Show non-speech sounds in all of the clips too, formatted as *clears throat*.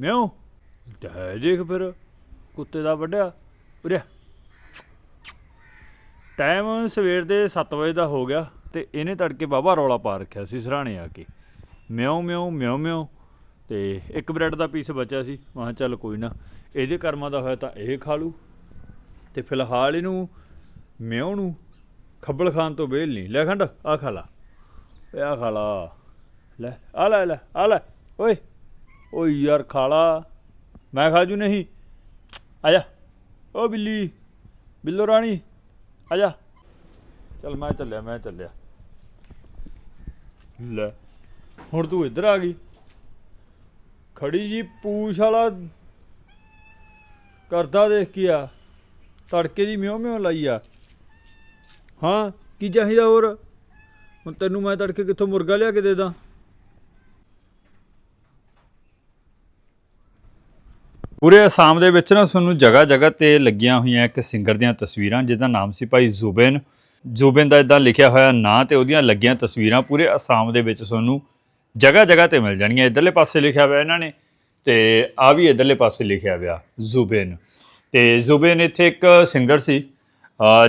ਮਿਉ। ਹੈ ਦੇਖ ਫਿਰ, ਕੁੱਤੇ ਦਾ ਵੱਡਿਆ ਉਰਿਆ ਟਾਈਮ ਸਵੇਰ ਦੇ 7 ਵਜੇ ਦਾ ਹੋ ਗਿਆ ਤੇ ਇਹਨੇ ਤੜਕੇ ਬਾਬਾ ਰੌਲਾ ਪਾ ਰੱਖਿਆ ਸੀ ਸਰਾਣੇ ਆ ਕੇ। ਮਿਉ ਮਿਉ ਮਿਉ ਮਿਉ। ਤੇ ਇੱਕ ਬ੍ਰੈਡ ਦਾ ਪੀਸ ਬਚਿਆ ਸੀ। ਮੈਂ ਚੱਲ ਕੋਈ ਨਾ, ਇਹਦੇ ਕਰਮਾਂ ਦਾ ਹੋਇਆ ਤਾਂ ਇਹ ਖਾ ਲੂ ਤੇ ਫਿਲਹਾਲ ਇਹਨੂੰ ਮਿਉ ਨੂੰ ਖੱਬਲ ਖਾਨ ਤੋਂ ਵੇਲ ਨਹੀਂ। ਲੈ ਖੰਡ ਆ ਖਾ ਲਾ। ਏ ਆ ਖਾ ਲਾ। ਲੈ ਆ ਲੈ ਲੈ ਆ ਲੈ। ਓਏ। ਓਏ ਯਾਰ ਖਾਲਾ, ਮੈਂ ਖਾਜੂ ਨਹੀਂ। ਆ ਜਾ ਓ ਬਿੱਲੀ, ਬਿੱਲੋ ਰਾਣੀ ਆ ਜਾ ਚੱਲ ਮੈਂ ਚੱਲਿਆ ਮੈਂ ਚੱਲਿਆ। ਲੈ, ਹੁਣ ਤੂੰ ਇੱਧਰ ਆ ਗਈ। ਖੜੀ ਜੀ ਪੂਛ ਵਾਲਾ ਕਰਦਾ ਦੇਖ ਕੀ ਆ। ਤੜਕੇ ਦੀ ਮਿਉ ਮਿਉ ਲਾਈ ਆ। ਹਾਂ, ਕੀ ਚਾਹੀਦਾ ਹੋਰ? ਹੁਣ ਤੈਨੂੰ ਮੈਂ ਤੜਕੇ ਕਿੱਥੋਂ ਮੁਰਗਾ ਲਿਆ ਕੇ ਦੇ ਦਾਂ? ਪੂਰੇ ਅਸਾਮ ਦੇ ਵਿੱਚ ਨਾ ਤੁਹਾਨੂੰ ਜਗ੍ਹਾ ਜਗ੍ਹਾ ਤੇ ਲੱਗੀਆਂ ਹੋਈਆਂ ਇੱਕ ਸਿੰਗਰ ਦੀਆਂ ਤਸਵੀਰਾਂ, ਜਿਹਦਾ ਨਾਮ ਸੀ ਭਾਈ ਜ਼ੁਬੇਨ। ਜ਼ੁਬੇਨ ਦਾ ਇਦਾਂ ਲਿਖਿਆ ਹੋਇਆ ਨਾਂ ਤੇ ਉਹਦੀਆਂ ਲੱਗੀਆਂ ਤਸਵੀਰਾਂ ਪੂਰੇ ਅਸਾਮ ਦੇ ਵਿੱਚ ਤੁਹਾਨੂੰ ਜਗ੍ਹਾ ਜਗ੍ਹਾ ਤੇ ਮਿਲ ਜਾਣਗੀਆਂ। ਇਧਰਲੇ ਪਾਸੇ ਲਿਖਿਆ ਹੋਇਆ ਇਹਨਾਂ ਨੇ ਤੇ ਆ ਵੀ ਇਧਰਲੇ ਪਾਸੇ ਲਿਖਿਆ ਹੋਇਆ, ਜ਼ੁਬੇਨ। ਤੇ ਜ਼ੁਬੇਨ ਇੱਥੇ ਇੱਕ ਸਿੰਗਰ ਸੀ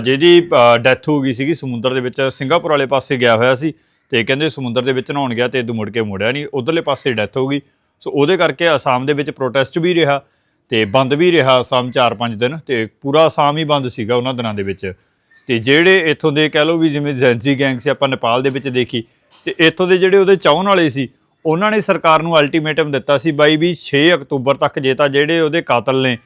ਜਿਹਦੀ ਡੈਥ ਹੋ ਗਈ ਸੀਗੀ, ਸਮੁੰਦਰ ਦੇ ਵਿੱਚ ਸਿੰਗਾਪੁਰ ਵਾਲੇ ਪਾਸੇ ਗਿਆ ਹੋਇਆ ਸੀ ਤੇ ਕਹਿੰਦੇ ਸਮੁੰਦਰ ਦੇ ਵਿੱਚ ਨਹਾਉਣ ਗਿਆ ਤੇ ਇਦੋਂ ਮੁੜ ਕੇ ਮੁੜਿਆ ਨਹੀਂ, ਉਧਰਲੇ ਪਾਸੇ ਡੈਥ ਹੋ ਗਈ। ਸੋ ਉਹਦੇ ਕਰਕੇ ਅਸਾਮ ਦੇ ਵਿੱਚ ਪ੍ਰੋਟੈਸਟ ਵੀ ਰਿਹਾ। ਤੇ ਬੰਦ ਵੀ ਰਿਹਾ ਅਸਾਮ 4-5 ਦਿਨ ਤੇ ਪੂਰਾ ਅਸਾਮ ਹੀ ਬੰਦ ਸੀਗਾ ਉਹਨਾਂ ਦਿਨਾਂ ਦੇ ਵਿੱਚ। ਤੇ ਜਿਹੜੇ ਇੱਥੋਂ ਦੇ ਕਹਿ ਲਓ ਵੀ ਜਿਵੇਂ ਜੈਂਜੀ ਗੈਂਗ ਸੀ, ਆਪਾਂ ਨੇਪਾਲ ਦੇ ਵਿੱਚ ਦੇਖੀ, ਤੇ ਇੱਥੋਂ ਦੇ ਜਿਹੜੇ ਉਹਦੇ ਚਾਹਣ ਵਾਲੇ ਸੀ, ਉਹਨਾਂ ਨੇ ਸਰਕਾਰ ਨੂੰ ਅਲਟੀਮੇਟਮ ਦਿੱਤਾ ਸੀ ਬਾਈ ਵੀ 6 ਅਕਤੂਬਰ ਤੱਕ ਜੇ ਤਾਂ ਜਿਹੜੇ ਉਹਦੇ ਕਾਤਲ ਨੇ,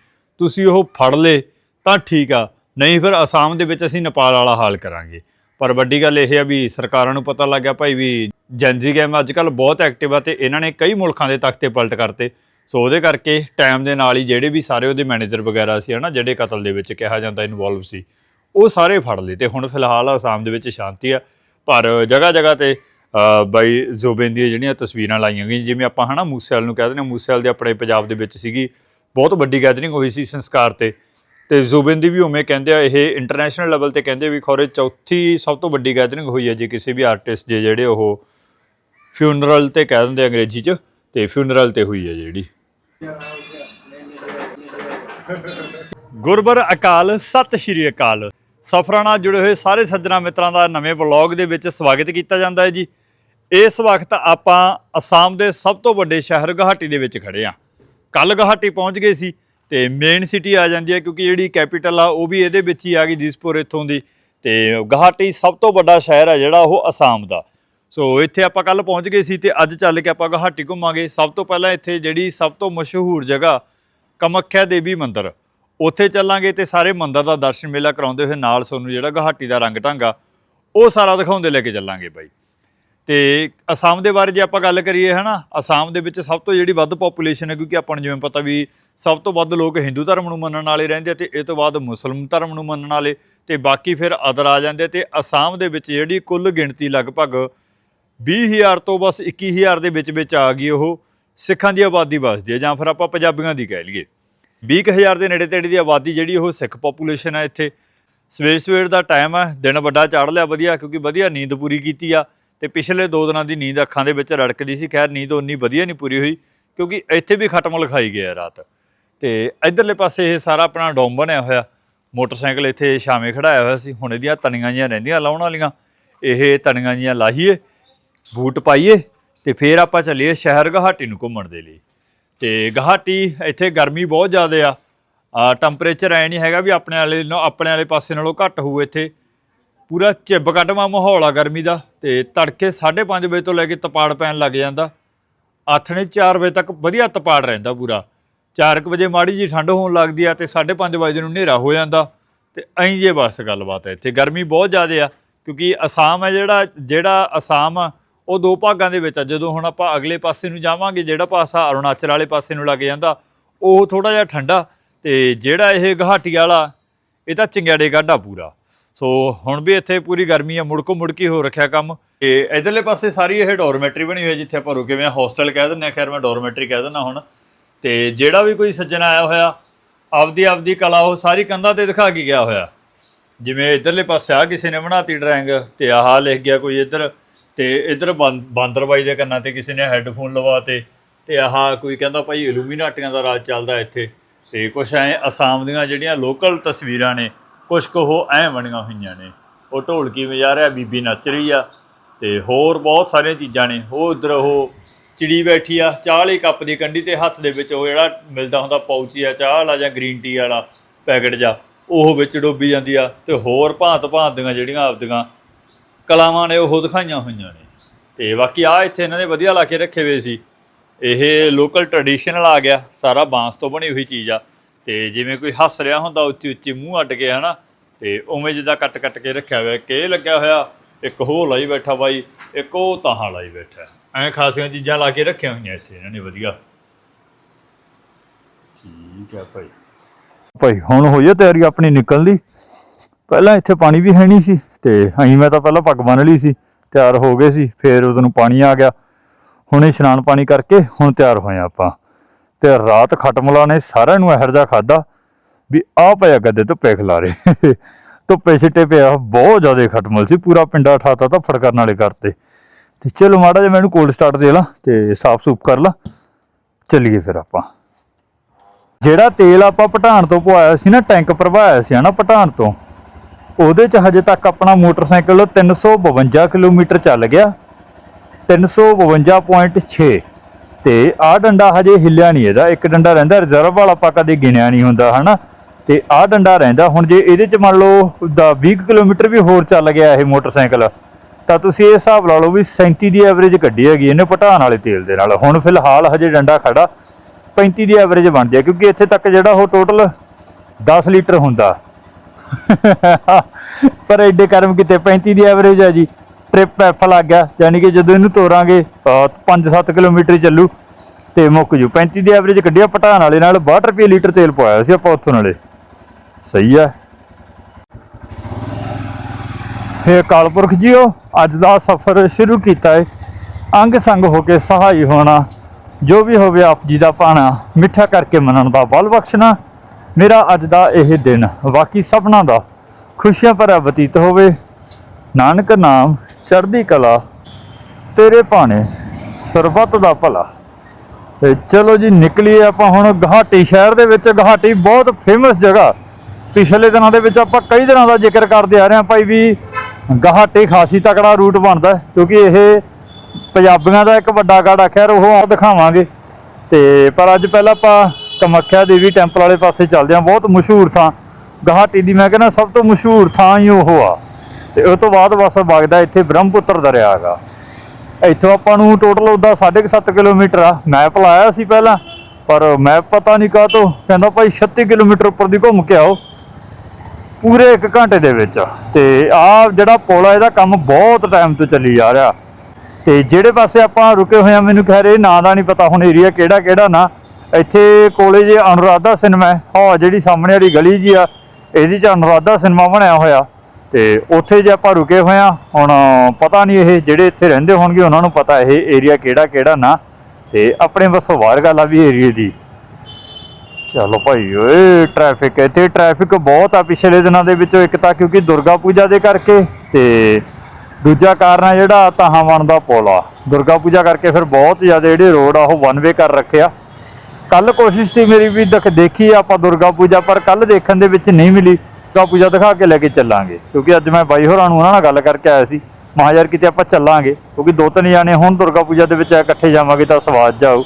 ਤੁਸੀਂ ਉਹ ਫੜ ਲੇ ਤਾਂ ਠੀਕ ਆ, ਨਹੀਂ ਫਿਰ ਅਸਾਮ ਦੇ ਵਿੱਚ ਅਸੀਂ ਨੇਪਾਲ ਵਾਲਾ ਹਾਲ ਕਰਾਂਗੇ। ਪਰ ਵੱਡੀ ਗੱਲ ਇਹ ਆ ਵੀ ਸਰਕਾਰਾਂ ਨੂੰ ਪਤਾ ਲੱਗ ਗਿਆ ਭਾਈ ਵੀ ਜੈਂਜੀ ਗੈਂਗ ਅੱਜ ਕੱਲ ਬਹੁਤ ਐਕਟਿਵ ਆ ਤੇ ਇਹਨਾਂ ਨੇ ਕਈ ਮੁਲਕਾਂ ਦੇ ਤਖਤੇ ਪਲਟ ਕਰਤੇ। ਸੋ ਉਹਦੇ ਕਰਕੇ ਟਾਈਮ ਦੇ ਨਾਲ ਹੀ ਜਿਹੜੇ ਵੀ ਸਾਰੇ ਉਹਦੇ ਮੈਨੇਜਰ ਵਗੈਰਾ ਸੀ ਹਨਾ, ਜਿਹੜੇ ਕਤਲ ਦੇ ਵਿੱਚ ਕਿਹਾ ਜਾਂਦਾ ਇਨਵੋਲਵ ਸੀ, ਉਹ ਸਾਰੇ ਫੜ ਲਏ ਤੇ ਹੁਣ ਫਿਲਹਾਲ ਅਸਾਮ ਦੇ ਵਿੱਚ ਸ਼ਾਂਤੀ ਆ। ਪਰ ਜਗ੍ਹਾ ਜਗ੍ਹਾ ਤੇ ਬਾਈ ਜ਼ੋਬੇਨ ਦੀਆਂ ਜਿਹੜੀਆਂ ਤਸਵੀਰਾਂ ਲਾਈਆਂ ਗਈਆਂ, ਜਿਵੇਂ ਆਪਾਂ ਹਨਾ ਮੂਸੇਵਾਲ ਨੂੰ ਕਹਿੰਦੇ ਨੇ ਮੂਸੇਵਾਲ ਦੇ ਆਪਣੇ ਪੰਜਾਬ ਦੇ ਵਿੱਚ ਸੀਗੀ, ਬਹੁਤ ਵੱਡੀ ਗੈਦਰਿੰਗ ਹੋਈ ਸੀ ਸੰਸਕਾਰ ਤੇ। ਤੇ ਜ਼ੁਬਿਨ ਦੀ ਵੀ ਉਵੇਂ ਕਹਿੰਦੇ ਆ, ਇਹ ਇੰਟਰਨੈਸ਼ਨਲ ਲੈਵਲ ਤੇ ਕਹਿੰਦੇ ਵੀ ਖੌਰੇ ਚੌਥੀ ਸਭ ਤੋਂ ਵੱਡੀ ਗੈਦਰਿੰਗ ਹੋਈ ਹੈ ਜੇ ਕਿਸੇ ਵੀ ਆਰਟਿਸਟ ਦੇ ਜਿਹੜੇ ਉਹ ਫਿਊਨਰਲ ਤੇ ਕਹਿ ਦਿੰਦੇ ਅੰਗਰੇਜ਼ੀ ਚ, ਤੇ ਫਿਊਨਰਲ ਤੇ ਹੋਈ ਹੈ ਜਿਹੜੀ। ਗੁਰਬਰ ਅਕਾਲ, ਸਤਿ ਸ਼੍ਰੀ ਅਕਾਲ। ਸਫਰਾਂ ਨਾਲ ਜੁੜੇ ਹੋਏ ਸਾਰੇ ਸੱਜਣਾ ਮਿੱਤਰਾਂ ਦਾ ਨਵੇਂ ਵਲੌਗ ਦੇ ਵਿੱਚ ਸਵਾਗਤ ਕੀਤਾ ਜਾਂਦਾ ਹੈ ਜੀ। ਇਸ ਵਕਤ ਆਪਾਂ ਅਸਾਮ ਦੇ ਸਭ ਤੋਂ ਵੱਡੇ ਸ਼ਹਿਰ ਗੁਹਾਟੀ ਦੇ ਵਿੱਚ ਖੜੇ ਆ ਕੱਲ ਗੁਹਾਟੀ ਪਹੁੰਚ ਗਏ ਸੀ ਤੇ ਮੇਨ ਸਿਟੀ ਆ ਜਾਂਦੀ ਹੈ ਕਿਉਂਕਿ ਜਿਹੜੀ ਕੈਪੀਟਲ ਆ ਉਹ ਵੀ ਇਹਦੇ ਵਿੱਚ ਹੀ ਆ ਗਈ, ਦਿਸਪੁਰ ਇੱਥੋਂ ਦੀ। ਤੇ ਗੁਹਾਟੀ ਸਭ ਤੋਂ ਵੱਡਾ ਸ਼ਹਿਰ ਹੈ ਜਿਹੜਾ ਉਹ ਅਸਾਮ ਦਾ। ਸੋ ਇੱਥੇ ਆਪਾਂ ਕੱਲ ਪਹੁੰਚ ਗਏ ਸੀ ਤੇ ਅੱਜ ਚੱਲ ਕੇ ਆਪਾਂ ਗੁਹਾਟੀ ਘੁੰਮਾਂਗੇ। ਸਭ ਤੋਂ ਪਹਿਲਾਂ ਇੱਥੇ ਜਿਹੜੀ ਸਭ ਤੋਂ ਮਸ਼ਹੂਰ ਜਗ੍ਹਾ ਕਮਖਿਆ ਦੇਵੀ ਮੰਦਿਰ। ਉੱਥੇ ਚੱਲਾਂਗੇ ਤੇ ਸਾਰੇ ਮੰਦਿਰ ਦਾ ਦਰਸ਼ਨ ਮੇਲਾ ਕਰਾਉਂਦੇ ਹੋਏ ਨਾਲ ਤੁਹਾਨੂੰ ਜਿਹੜਾ ਗੁਹਾਟੀ ਦਾ ਰੰਗ ਢੰਗਾ ਉਹ ਸਾਰਾ ਦਿਖਾਉਂਦੇ ਲੈ ਕੇ ਚੱਲਾਂਗੇ ਬਾਈ। ਤੇ ਅਸਾਮ ਦੇ ਬਾਰੇ ਜੇ ਆਪਾਂ ਗੱਲ ਕਰੀਏ ਹਨਾ, ਅਸਾਮ ਦੇ ਵਿੱਚ ਸਭ ਤੋਂ ਜਿਹੜੀ ਵੱਧ ਪੋਪੂਲੇਸ਼ਨ ਹੈ, ਕਿਉਂਕਿ ਆਪਾਂ ਨੂੰ ਜਿਵੇਂ ਪਤਾ ਵੀ ਸਭ ਤੋਂ ਵੱਧ ਲੋਕ ਹਿੰਦੂ ਧਰਮ ਨੂੰ ਮੰਨਣ ਵਾਲੇ ਰਹਿੰਦੇ ਆ ਤੇ ਇਹ ਤੋਂ ਬਾਅਦ ਮੁਸਲਮ ਧਰਮ ਨੂੰ ਮੰਨਣ ਵਾਲੇ ਤੇ ਬਾਕੀ ਫਿਰ ਅਦਰ ਆ ਜਾਂਦੇ ਤੇ ਅਸਾਮ ਦੇ ਵਿੱਚ ਜਿਹੜੀ ਕੁੱਲ ਗਿਣਤੀ ਲਗਭਗ 20000 ਤੋਂ ਬਸ 21000 ਦੇ ਵਿੱਚ ਵਿੱਚ ਆ ਗਈ ਉਹ ਸਿੱਖਾਂ ਦੀ ਆਬਾਦੀ ਵੱਸਦੀ ਹੈ, ਜਾਂ ਫਿਰ ਆਪਾਂ ਪੰਜਾਬੀਆਂ ਦੀ ਕਹਿ ਲਈਏ। 20000 ਦੇ ਨੇੜੇ ਤੇੜੇ ਦੀ ਆਬਾਦੀ ਜਿਹੜੀ ਉਹ ਸਿੱਖ ਪੋਪੂਲੇਸ਼ਨ ਹੈ ਇੱਥੇ। ਸਵੇਰ ਸਵੇਰ ਦਾ ਟਾਈਮ ਹੈ, ਦਿਨ ਵੱਡਾ ਚੜ ਲਿਆ ਵਧੀਆ, ਕਿਉਂਕਿ ਵਧੀਆ ਨੀਂਦ ਪੂਰੀ ਕੀਤੀ ਆ ਤੇ ਪਿਛਲੇ ਦੋ ਦਿਨਾਂ ਦੀ ਨੀਂਦ ਅੱਖਾਂ ਦੇ ਵਿੱਚ ਰੜਕਦੀ ਸੀ। ਖੈਰ, ਨੀਂਦ ਉਨੀ ਵਧੀਆ ਨਹੀਂ ਪੂਰੀ ਹੋਈ, ਕਿਉਂਕਿ ਇੱਥੇ ਵੀ ਖਟਮ ਲਿਖਾਈ ਗਿਆ ਰਾਤ। ਤੇ ਇਧਰਲੇ ਪਾਸੇ ਇਹ ਸਾਰਾ ਆਪਣਾ ਡੋਮ ਬਣਿਆ ਹੋਇਆ। ਮੋਟਰਸਾਈਕਲ ਇੱਥੇ ਛਾਵੇਂ ਖੜਾਇਆ ਹੋਇਆ ਸੀ। ਹੁਣ ਇਹਦੀਆਂ ਤਣੀਆਂ ਜੀਆਂ ਰਹਿੰਦੀਆਂ, ਲਾਉਣ ਵਾਲੀਆਂ। ਇਹ ਤਣੀਆਂ ਜੀਆਂ ਲਾਹੀਏ। ਬੂਟ ਪਾਈਏ ਤੇ ਫਿਰ ਆਪਾਂ ਚੱਲੀਏ ਸ਼ਹਿਰ ਗੁਹਾਟੀ ਨੂੰ ਘੁੰਮਣ ਦੇ ਲਈ। ਤੇ ਗੁਹਾਟੀ ਇੱਥੇ ਗਰਮੀ ਬਹੁਤ ਜ਼ਿਆਦਾ ਆ। ਆ ਟੈਂਪਰੇਚਰ ਐ ਨਹੀਂ ਹੈਗਾ ਵੀ ਆਪਣੇ ਵਾਲੇ ਨਾਲੋਂ- ਆਪਣੇ ਵਾਲੇ ਪਾਸੇ ਨਾਲੋਂ ਘੱਟ ਹੋਊ ਇੱਥੇ। ਪੂਰਾ ਚਿੱਬ ਕੱਢਵਾ ਮਾਹੌਲ ਆ ਗਰਮੀ ਦਾ ਤੇ ਤੜਕੇ 5:30 ਵਜੇ ਤੋਂ ਲੈ ਕੇ ਤਪਾੜ ਪੈਣ ਲੱਗ ਜਾਂਦਾ। ਆਥਣੇ 4 ਵਜੇ ਤੱਕ ਵਧੀਆ ਤਪਾੜ ਰਹਿੰਦਾ ਪੂਰਾ। 4 ਵਜੇ ਮਾੜੀ ਜੀ ਠੰਡ ਹੋਣ ਲੱਗਦੀ ਆ ਤੇ 5:30 ਵਜੇ ਨੂੰ ਹਨੇਰਾ ਹੋ ਜਾਂਦਾ। ਤੇ ਐਂ ਜੇ ਬਸ ਗੱਲਬਾਤ ਹੈ ਇੱਥੇ। ਗਰਮੀ ਬਹੁਤ ਜ਼ਿਆਦਾ ਆ ਕਿਉਂਕਿ ਅਸਾਮ ਹੈ ਜਿਹੜਾ ਜਿਹੜਾ ਅਸਾਮ ਆ ਉਹ ਦੋ ਭਾਗਾਂ ਦੇ ਵਿੱਚ ਆ। ਜਦੋਂ ਹੁਣ ਆਪਾਂ ਅਗਲੇ ਪਾਸੇ ਨੂੰ ਜਾਵਾਂਗੇ, ਜਿਹੜਾ ਪਾਸਾ ਅਰੁਣਾਚਲ ਵਾਲੇ ਪਾਸੇ ਨੂੰ ਲੱਗ ਜਾਂਦਾ, ਉਹ ਥੋੜਾ ਜਿਹਾ ਠੰਡਾ ਤੇ ਜਿਹੜਾ ਇਹ ਗੁਹਾਟੀ ਵਾਲਾ, ਇਹ ਤਾਂ ਚੰਗਿਆੜੇ ਗਾਢਾ ਪੂਰਾ। ਸੋ ਹੁਣ ਵੀ ਇੱਥੇ ਪੂਰੀ ਗਰਮੀ ਆ, ਮੁੜਕੋ ਮੁੜਕੀ ਹੋ ਰੱਖਿਆ ਕੰਮ। ਤੇ ਇਧਰਲੇ ਪਾਸੇ ਸਾਰੀ ਇਹ ਡੋਰਮੈਟਰੀ ਬਣੀ ਹੋਈ ਹੈ ਜਿੱਥੇ ਆਪਾਂ ਰੁਕੇ ਹੋਏ ਆ। ਹੋਸਟਲ ਕਹਿ ਦਿੰਦੇ ਆ, ਖੈਰ ਮੈਂ ਡੋਰਮੈਟਰੀ ਕਹਿ ਦਿੰਦਾ ਹੁਣ। ਤੇ ਜਿਹੜਾ ਵੀ ਕੋਈ ਸੱਜਣ ਆਇਆ ਹੋਇਆ, ਆਪਦੀ ਆਪਦੀ ਕਲਾ ਉਹ ਸਾਰੀ ਕੰਧਾਂ ਤੇ ਦਿਖਾ ਕੇ ਗਿਆ ਹੋਇਆ। ਜਿਵੇਂ ਇਧਰਲੇ ਪਾਸੇ ਆ, ਕਿਸੇ ਨੇ ਬਣਾਤੀ ਡਰਾਇੰਗ ਤੇ ਆਹ ਲਿਖ ਗਿਆ ਕੋਈ ਇੱਧਰ। ਤੇ ਇੱਧਰ ਬਾਂਦਰ ਬਾਈ ਦੇ ਕੰਨਾਂ ਤੇ ਕਿਸੇ ਨੇ ਹੈੱਡਫੋਨ ਲਵਾਤੇ ਤੇ ਆਹ ਕੋਈ ਕਹਿੰਦਾ ਭਾਈ ਇਲੂਮੀਨਾਟੀਆਂ ਦਾ ਰਾਜ ਚੱਲਦਾ ਇੱਥੇ। ਤੇ ਕੁਛ ਐ ਅਸਾਮ ਦੀਆਂ ਜਿਹੜੀਆਂ ਲੋਕਲ ਤਸਵੀਰਾਂ ਨੇ, ਕੁਛ ਕੁ ਉਹ ਐ ਬਣੀਆਂ ਹੋਈਆਂ ਨੇ। ਉਹ ਢੋਲਕੀ ਵਜਾ ਰਿਹਾ, ਬੀਬੀ ਨੱਚ ਰਹੀ ਆ, ਤੇ ਹੋਰ ਬਹੁਤ ਸਾਰੀਆਂ ਚੀਜ਼ਾਂ ਨੇ। ਉਹ ਉਧਰ ਉਹ ਚਿੜੀ ਬੈਠੀ ਆ, ਚਾਹ ਵਾਲੀ ਕੱਪ ਦੀ ਕੰਢੀ ਤੇ ਹੱਥ ਦੇ ਵਿੱਚ ਉਹ ਜਿਹੜਾ ਮਿਲਦਾ ਹੁੰਦਾ ਪਾਊਚੀ ਆ, ਚਾਹ ਵਾਲਾ ਜਾਂ ਗ੍ਰੀਨ ਟੀ ਵਾਲਾ ਪੈਕਟ ਜਾ ਉਹ ਵਿੱਚ ਡੋਬੀ ਜਾਂਦੀ ਆ, ਤੇ ਹੋਰ ਭਾਂਤ ਭਾਂਤ ਦੀਆਂ ਜਿਹੜੀਆਂ ਆਪਦੀਆਂ ਕਲਾਵਾਂ ਨੇ ਉਹ ਦਿਖਾਈਆਂ ਹੋਈਆਂ ਨੇ। ਤੇ ਬਾਕੀ ਆ ਇੱਥੇ ਇਹਨਾਂ ਨੇ ਵਧੀਆ ਲਾ ਕੇ ਰੱਖੇ ਹੋਏ ਸੀ। ਇਹ ਲੋਕਲ ਟ੍ਰੈਡੀਸ਼ਨਲ ਆ ਗਿਆ, ਸਾਰਾ ਬਾਂਸ ਤੋਂ ਬਣੀ ਹੋਈ ਚੀਜ਼ ਆ। ਤੇ ਜਿਵੇਂ ਕੋਈ ਹੱਸ ਰਿਹਾ ਹੁੰਦਾ, ਉੱਚੀ ਉੱਚੀ ਮੂੰਹ ਅੱਡ ਕੇ, ਹਨਾ। ਤੇ ਉਵੇਂ ਜਿੱਦਾਂ ਕੱਟ ਕੱਟ ਕੇ ਰੱਖਿਆ ਹੋਇਆ, ਇੱਕ ਇਹ ਲੱਗਿਆ ਹੋਇਆ, ਇੱਕ ਹੋ ਲਾਈ ਬੈਠਾ ਬਾਈ, ਇੱਕ ਉਹ ਤਾਹਾਂ ਲਾਈ ਬੈਠਾ। ਐਂ ਖਾਸੀਆਂ ਚੀਜ਼ਾਂ ਲਾ ਕੇ ਰੱਖੀਆਂ ਹੋਈਆਂ ਇੱਥੇ ਇਹਨਾਂ ਨੇ, ਵਧੀਆ। ਠੀਕ ਆ ਭਾਈ। ਭਾਈ, ਹੁਣ ਹੋਈ ਆ ਤਿਆਰੀ ਆਪਣੀ ਨਿਕਲਣ ਦੀ? ਪਹਿਲਾਂ ਇੱਥੇ ਪਾਣੀ ਵੀ ਹੈ ਨਹੀਂ ਸੀ। ਤੇ ਅਸੀਂ ਮੈਂ ਤਾਂ ਪਹਿਲਾਂ ਪੱਗ ਬੰਨ ਲਈ ਸੀ, ਤਿਆਰ ਹੋ ਗਏ ਸੀ, ਫਿਰ ਉਦੋਂ ਪਾਣੀ ਆ ਗਿਆ। ਹੁਣ ਇਸ਼ਨਾਨ ਪਾਣੀ ਕਰਕੇ ਹੁਣ ਤਿਆਰ ਹੋਏ ਹਾਂ ਆਪਾਂ। ਤੇ ਰਾਤ ਖਟਮਲਾ ਨੇ ਸਾਰਿਆਂ ਨੂੰ ਇਹੋ ਜਿਹਾ ਖਾਦਾ ਵੀ ਆ ਪਿਆ ਗੱਦੇ ਧੁੱਪੇ ਖਲਾਰੇ। ਧੁੱਪੇ ਛਿੱਟੇ ਪਿਆ, ਬਹੁਤ ਜ਼ਿਆਦਾ ਖਟਮਲ ਸੀ, ਪੂਰਾ ਪਿੰਡਾ ਠਾਤਾ ਤਾਂ ਫੜਕਰਨ ਵਾਲੇ ਕਰਤੇ। ਤੇ ਚਲੋ ਮਾੜਾ ਜਿਹਾ ਮੈਨੂੰ ਕੋਲਡ ਸਟਾਰਟ ਦੇ ਲਾ ਤੇ ਸਾਫ਼ ਸੂਪ ਕਰ ਲਾ। ਚੱਲੀਏ ਫਿਰ ਆਪਾਂ। ਜਿਹੜਾ ਤੇਲ ਆਪਾਂ ਪਟਾਣ ਤੋਂ ਪਵਾਇਆ ਸੀ ਨਾ, ਟੈਂਕ ਭਰਵਾਇਆ ਸੀ ਹਨਾ ਪਟਾਣ ਤੋਂ? ਉਹਦੇ ਚ ਹਜੇ ਤੱਕ ਆਪਣਾ ਮੋਟਰਸਾਈਕਲ 352 ਕਿਲੋਮੀਟਰ ਚੱਲ ਗਿਆ 352.6 ਤੇ ਆਹ ਡੰਡਾ ਹਜੇ ਹਿੱਲਿਆ ਨਹੀਂ ਇਹਦਾ, ਇੱਕ ਡੰਡਾ ਰਹਿੰਦਾ ਰਿਜ਼ਰਵ ਵਾਲਾ, ਆਪਾਂ ਕਦੇ ਗਿਣਿਆ ਨਹੀਂ ਹੁੰਦਾ, ਹਨਾ? ਤੇ ਆਹ ਡੰਡਾ ਰਹਿੰਦਾ, ਹੁਣ ਜੇ ਇਹਦੇ ਚ ਮੰਨ ਲਓ ਦਾ 20 ਕਿਲੋਮੀਟਰ ਵੀ ਹੋਰ ਚੱਲ ਗਿਆ ਇਹ ਮੋਟਰਸਾਈਕਲ, ਤਾਂ ਤੁਸੀਂ ਇਹ ਹਿਸਾਬ ਲਾ ਲਓ ਵੀ 37 ਦੀ ਐਵਰੇਜ ਕੱਢੀ ਹੈਗੀ, ਇਹਨੇ ਪਟਾਣ ਵਾਲੇ ਤੇਲ ਦੇ ਨਾਲ। ਹੁਣ ਫਿਲਹਾਲ ਹਜੇ ਡੰਡਾ ਖੜਾ 35 ਦੀ ਐਵਰੇਜ ਬਣਦੀ ਹੈ ਕਿਉਂਕਿ ਇੱਥੇ ਤੱਕ ਜਿਹੜਾ ਉਹ ਟੋਟਲ 10 ਲੀਟਰ ਹੁੰਦਾ। *laughs* ਪਰ ਐਡੇ ਕਰਮ ਕਿਤੇ 35 ਦੀ ਐਵਰੇਜ ਹੈ ਜੀ। ਟ੍ਰਿਪ ਐਫ ਲੱਗ ਗਿਆ। ਯਾਨੀ ਕਿ ਜਦੋਂ ਇਹਨੂੰ ਤੋਰਾਂਗੇ 5-7 ਕਿਲੋਮੀਟਰ ਚੱਲੂ। ਤੇ ਮੁੱਕ ਜੂ। 35 ਦੀ ਐਵਰੇਜ ਕੱਢਿਆ ਪਟਾਨ ਵਾਲੇ ਨਾਲ 62 ਰੁਪਏ ਲੀਟਰ ਤੇਲ ਪਵਾਇਆ ਸੀ ਆਪਾਂ ਉੱਥੋਂ ਨਾਲੇ। ਸਹੀ ਹੈ ਹੇ ਕਾਲਪੁਰਖ ਜੀਓ, ਅੱਜ ਦਾ ਸਫ਼ਰ ਸ਼ੁਰੂ ਕੀਤਾ ਹੈ ਅੰਗ ਸੰਗ ਹੋ ਕੇ ਸਹਾਈ ਹੋਣਾ। ਜੋ ਵੀ ਹੋਵੇ ਆਪ ਜੀ ਦਾ ਪਾਣਾ। ਮਿੱਠਾ ਕਰਕੇ ਮਨਣ ਦਾ ਬਲ ਬਖਸ਼ਣਾ। ਮੇਰਾ ਅੱਜ ਦਾ ਇਹ ਦਿਨ ਬਾਕੀ ਸਭਨਾਂ ਦਾ ਖੁਸ਼ੀਆਂ ਭਰਿਆ ਬਤੀਤ ਹੋਵੇ। ਨਾਨਕ ਨਾਮ ਚੜ੍ਹਦੀ ਕਲਾ, ਤੇਰੇ ਭਾਣੇ ਸਰਬੱਤ ਦਾ ਭਲਾ। ਤੇ ਚਲੋ ਜੀ, ਨਿਕਲੀਏ ਆਪਾਂ ਹੁਣ ਗੁਹਾਟੀ ਸ਼ਹਿਰ ਦੇ ਵਿੱਚ। ਗੁਹਾਟੀ ਬਹੁਤ ਫੇਮਸ ਜਗ੍ਹਾ। ਪਿਛਲੇ ਦਿਨਾਂ ਦੇ ਵਿੱਚ ਆਪਾਂ ਕਈ ਦਿਨਾਂ ਦਾ ਜ਼ਿਕਰ ਕਰਦੇ ਆ ਰਹੇ ਹਾਂ ਭਾਈ ਵੀ ਗਹਾਟੀ ਖਾਸੀ ਤਕੜਾ ਰੂਟ ਬਣਦਾ ਕਿਉਂਕਿ ਇਹ ਪੰਜਾਬੀਆਂ ਦਾ ਇੱਕ ਵੱਡਾ ਗੜ ਖੈਰ, ਉਹ ਆ ਦਿਖਾਵਾਂਗੇ। ਤੇ ਪਰ ਅੱਜ ਪਹਿਲਾਂ ਆਪਾਂ ਕਮੱਖਿਆ ਦੇਵੀ ਟੈਂਪਲ ਵਾਲੇ ਪਾਸੇ ਚੱਲਦੇ ਹਾਂ। ਬਹੁਤ ਮਸ਼ਹੂਰ ਥਾਂ। ਗੁਹਾਟੀ ਦੀ ਮੈਂ ਕਹਿੰਦਾ ਸਭ ਤੋਂ ਮਸ਼ਹੂਰ ਥਾਂ ਹੀ ਉਹ ਆ। ਤੇ ਉਸ ਤੋਂ ਬਾਅਦ ਬਸ ਵਗਦਾ ਇੱਥੇ ਬ੍ਰਹਮਪੁੱਤਰ ਦਰਿਆ ਹੈਗਾ। ਇੱਥੋਂ ਆਪਾਂ ਨੂੰ ਟੋਟਲ ਉਹਦਾ 7.5 ਕਿਲੋਮੀਟਰ ਆ। ਮੈਪ ਲਾਇਆ ਸੀ ਪਹਿਲਾਂ, ਪਰ ਮੈਪ ਪਤਾ ਨਹੀਂ ਕਾਹ ਤੋਂ ਕਹਿੰਦਾ ਭਾਈ 36 ਕਿਲੋਮੀਟਰ ਉੱਪਰ ਦੀ ਘੁੰਮ ਕੇ ਆਓ। ਪੂਰੇ 1 ਘੰਟੇ ਦੇ ਵਿੱਚ। ਤੇ ਆ ਜਿਹੜਾ ਪੁਲ ਆ, ਇਹਦਾ ਕੰਮ ਬਹੁਤ ਟਾਈਮ ਤੋਂ ਚੱਲੀ ਜਾ ਰਿਹਾ। ਤੇ ਜਿਹੜੇ ਪਾਸੇ ਆਪਾਂ ਰੁਕੇ ਹੋਏ ਆ, ਮੈਨੂੰ ਖੈਰ ਇਹ ਨਾਂ ਦਾ ਨਹੀਂ ਪਤਾ, ਹੁਣ ਏਰੀਆ ਕਿਹੜਾ ਕਿਹੜਾ ਨਾ। ਇੱਥੇ ਕੋਲੇ ਜੇ ਅਨੁਰਾਧਾ ਸਿਨੇਮਾ ਹੈ ਹਾਂ ਜਿਹੜੀ ਸਾਹਮਣੇ ਵਾਲੀ ਗਲੀ ਜੀ ਆ, ਇਹਦੇ ਚ ਅਨੁਰਾਧਾ ਸਿਨੇਮਾ ਬਣਿਆ ਹੋਇਆ। ਤੇ ਉੱਥੇ ਜੇ ਆਪਾਂ ਰੁਕੇ ਹੋਏ ਆ ਹੁਣ ਪਤਾ ਨਹੀਂ ਇਹ ਜਿਹੜੇ ਇੱਥੇ ਰਹਿੰਦੇ ਹੋਣਗੇ, ਉਹਨਾਂ ਨੂੰ ਪਤਾ ਇਹ ਏਰੀਆ ਕਿਹੜਾ ਕਿਹੜਾ ਨਾ। ਤੇ ਆਪਣੇ ਵੱਸੋਂ ਬਾਹਰ ਗੱਲ ਆ ਵੀ ਏਰੀਏ ਦੀ। ਚਲੋ ਭਾਈ ਓਏ ਟ੍ਰੈਫਿਕ ਇੱਥੇ ਟ੍ਰੈਫਿਕ ਬਹੁਤ ਆ ਪਿਛਲੇ ਦਿਨਾਂ ਦੇ ਵਿੱਚੋਂ ਇੱਕ ਤਾਂ ਕਿਉਂਕਿ ਦੁਰਗਾ ਪੂਜਾ ਦੇ ਕਰਕੇ ਤੇ ਦੂਜਾ ਕਾਰਨ ਆ ਜਿਹੜਾ ਤਹਾਵਣ ਦਾ ਪੁਲ ਆ। ਦੁਰਗਾ ਪੂਜਾ ਕਰਕੇ ਫਿਰ ਬਹੁਤ ਜ਼ਿਆਦਾ ਜਿਹੜੇ ਰੋਡ ਆ, ਉਹ ਵਨ ਵੇ ਕਰ ਰੱਖਿਆ ਕੱਲ ਕੋਸ਼ਿਸ਼ ਸੀ ਮੇਰੀ ਵੀ ਦੇਖ ਦੇਖੀ ਆਪਾਂ ਦੁਰਗਾ ਪੂਜਾ, ਪਰ ਕੱਲ ਦੇਖਣ ਦੇ ਵਿੱਚ ਨਹੀਂ ਮਿਲੀ। ਦੁਰਗਾ ਪੂਜਾ ਦਿਖਾ ਕੇ ਲੈ ਕੇ ਚੱਲਾਂਗੇ। ਕਿਉਂਕਿ ਅੱਜ ਮੈਂ ਬਾਈ ਹੋਰਾਂ ਨੂੰ ਉਹਨਾਂ ਨਾਲ ਗੱਲ ਕਰਕੇ ਆਇਆ ਸੀ। ਮਹਾ ਯਾਰ ਕਿਤੇ ਆਪਾਂ ਚੱਲਾਂਗੇ, ਕਿਉਂਕਿ ਦੋ ਤਿੰਨ ਜਾਣੇ ਹੁਣ ਦੁਰਗਾ ਪੂਜਾ ਦੇ ਵਿੱਚ ਇਕੱਠੇ ਜਾਵਾਂਗੇ ਤਾਂ ਸਵਾਦ ਜਾਊ।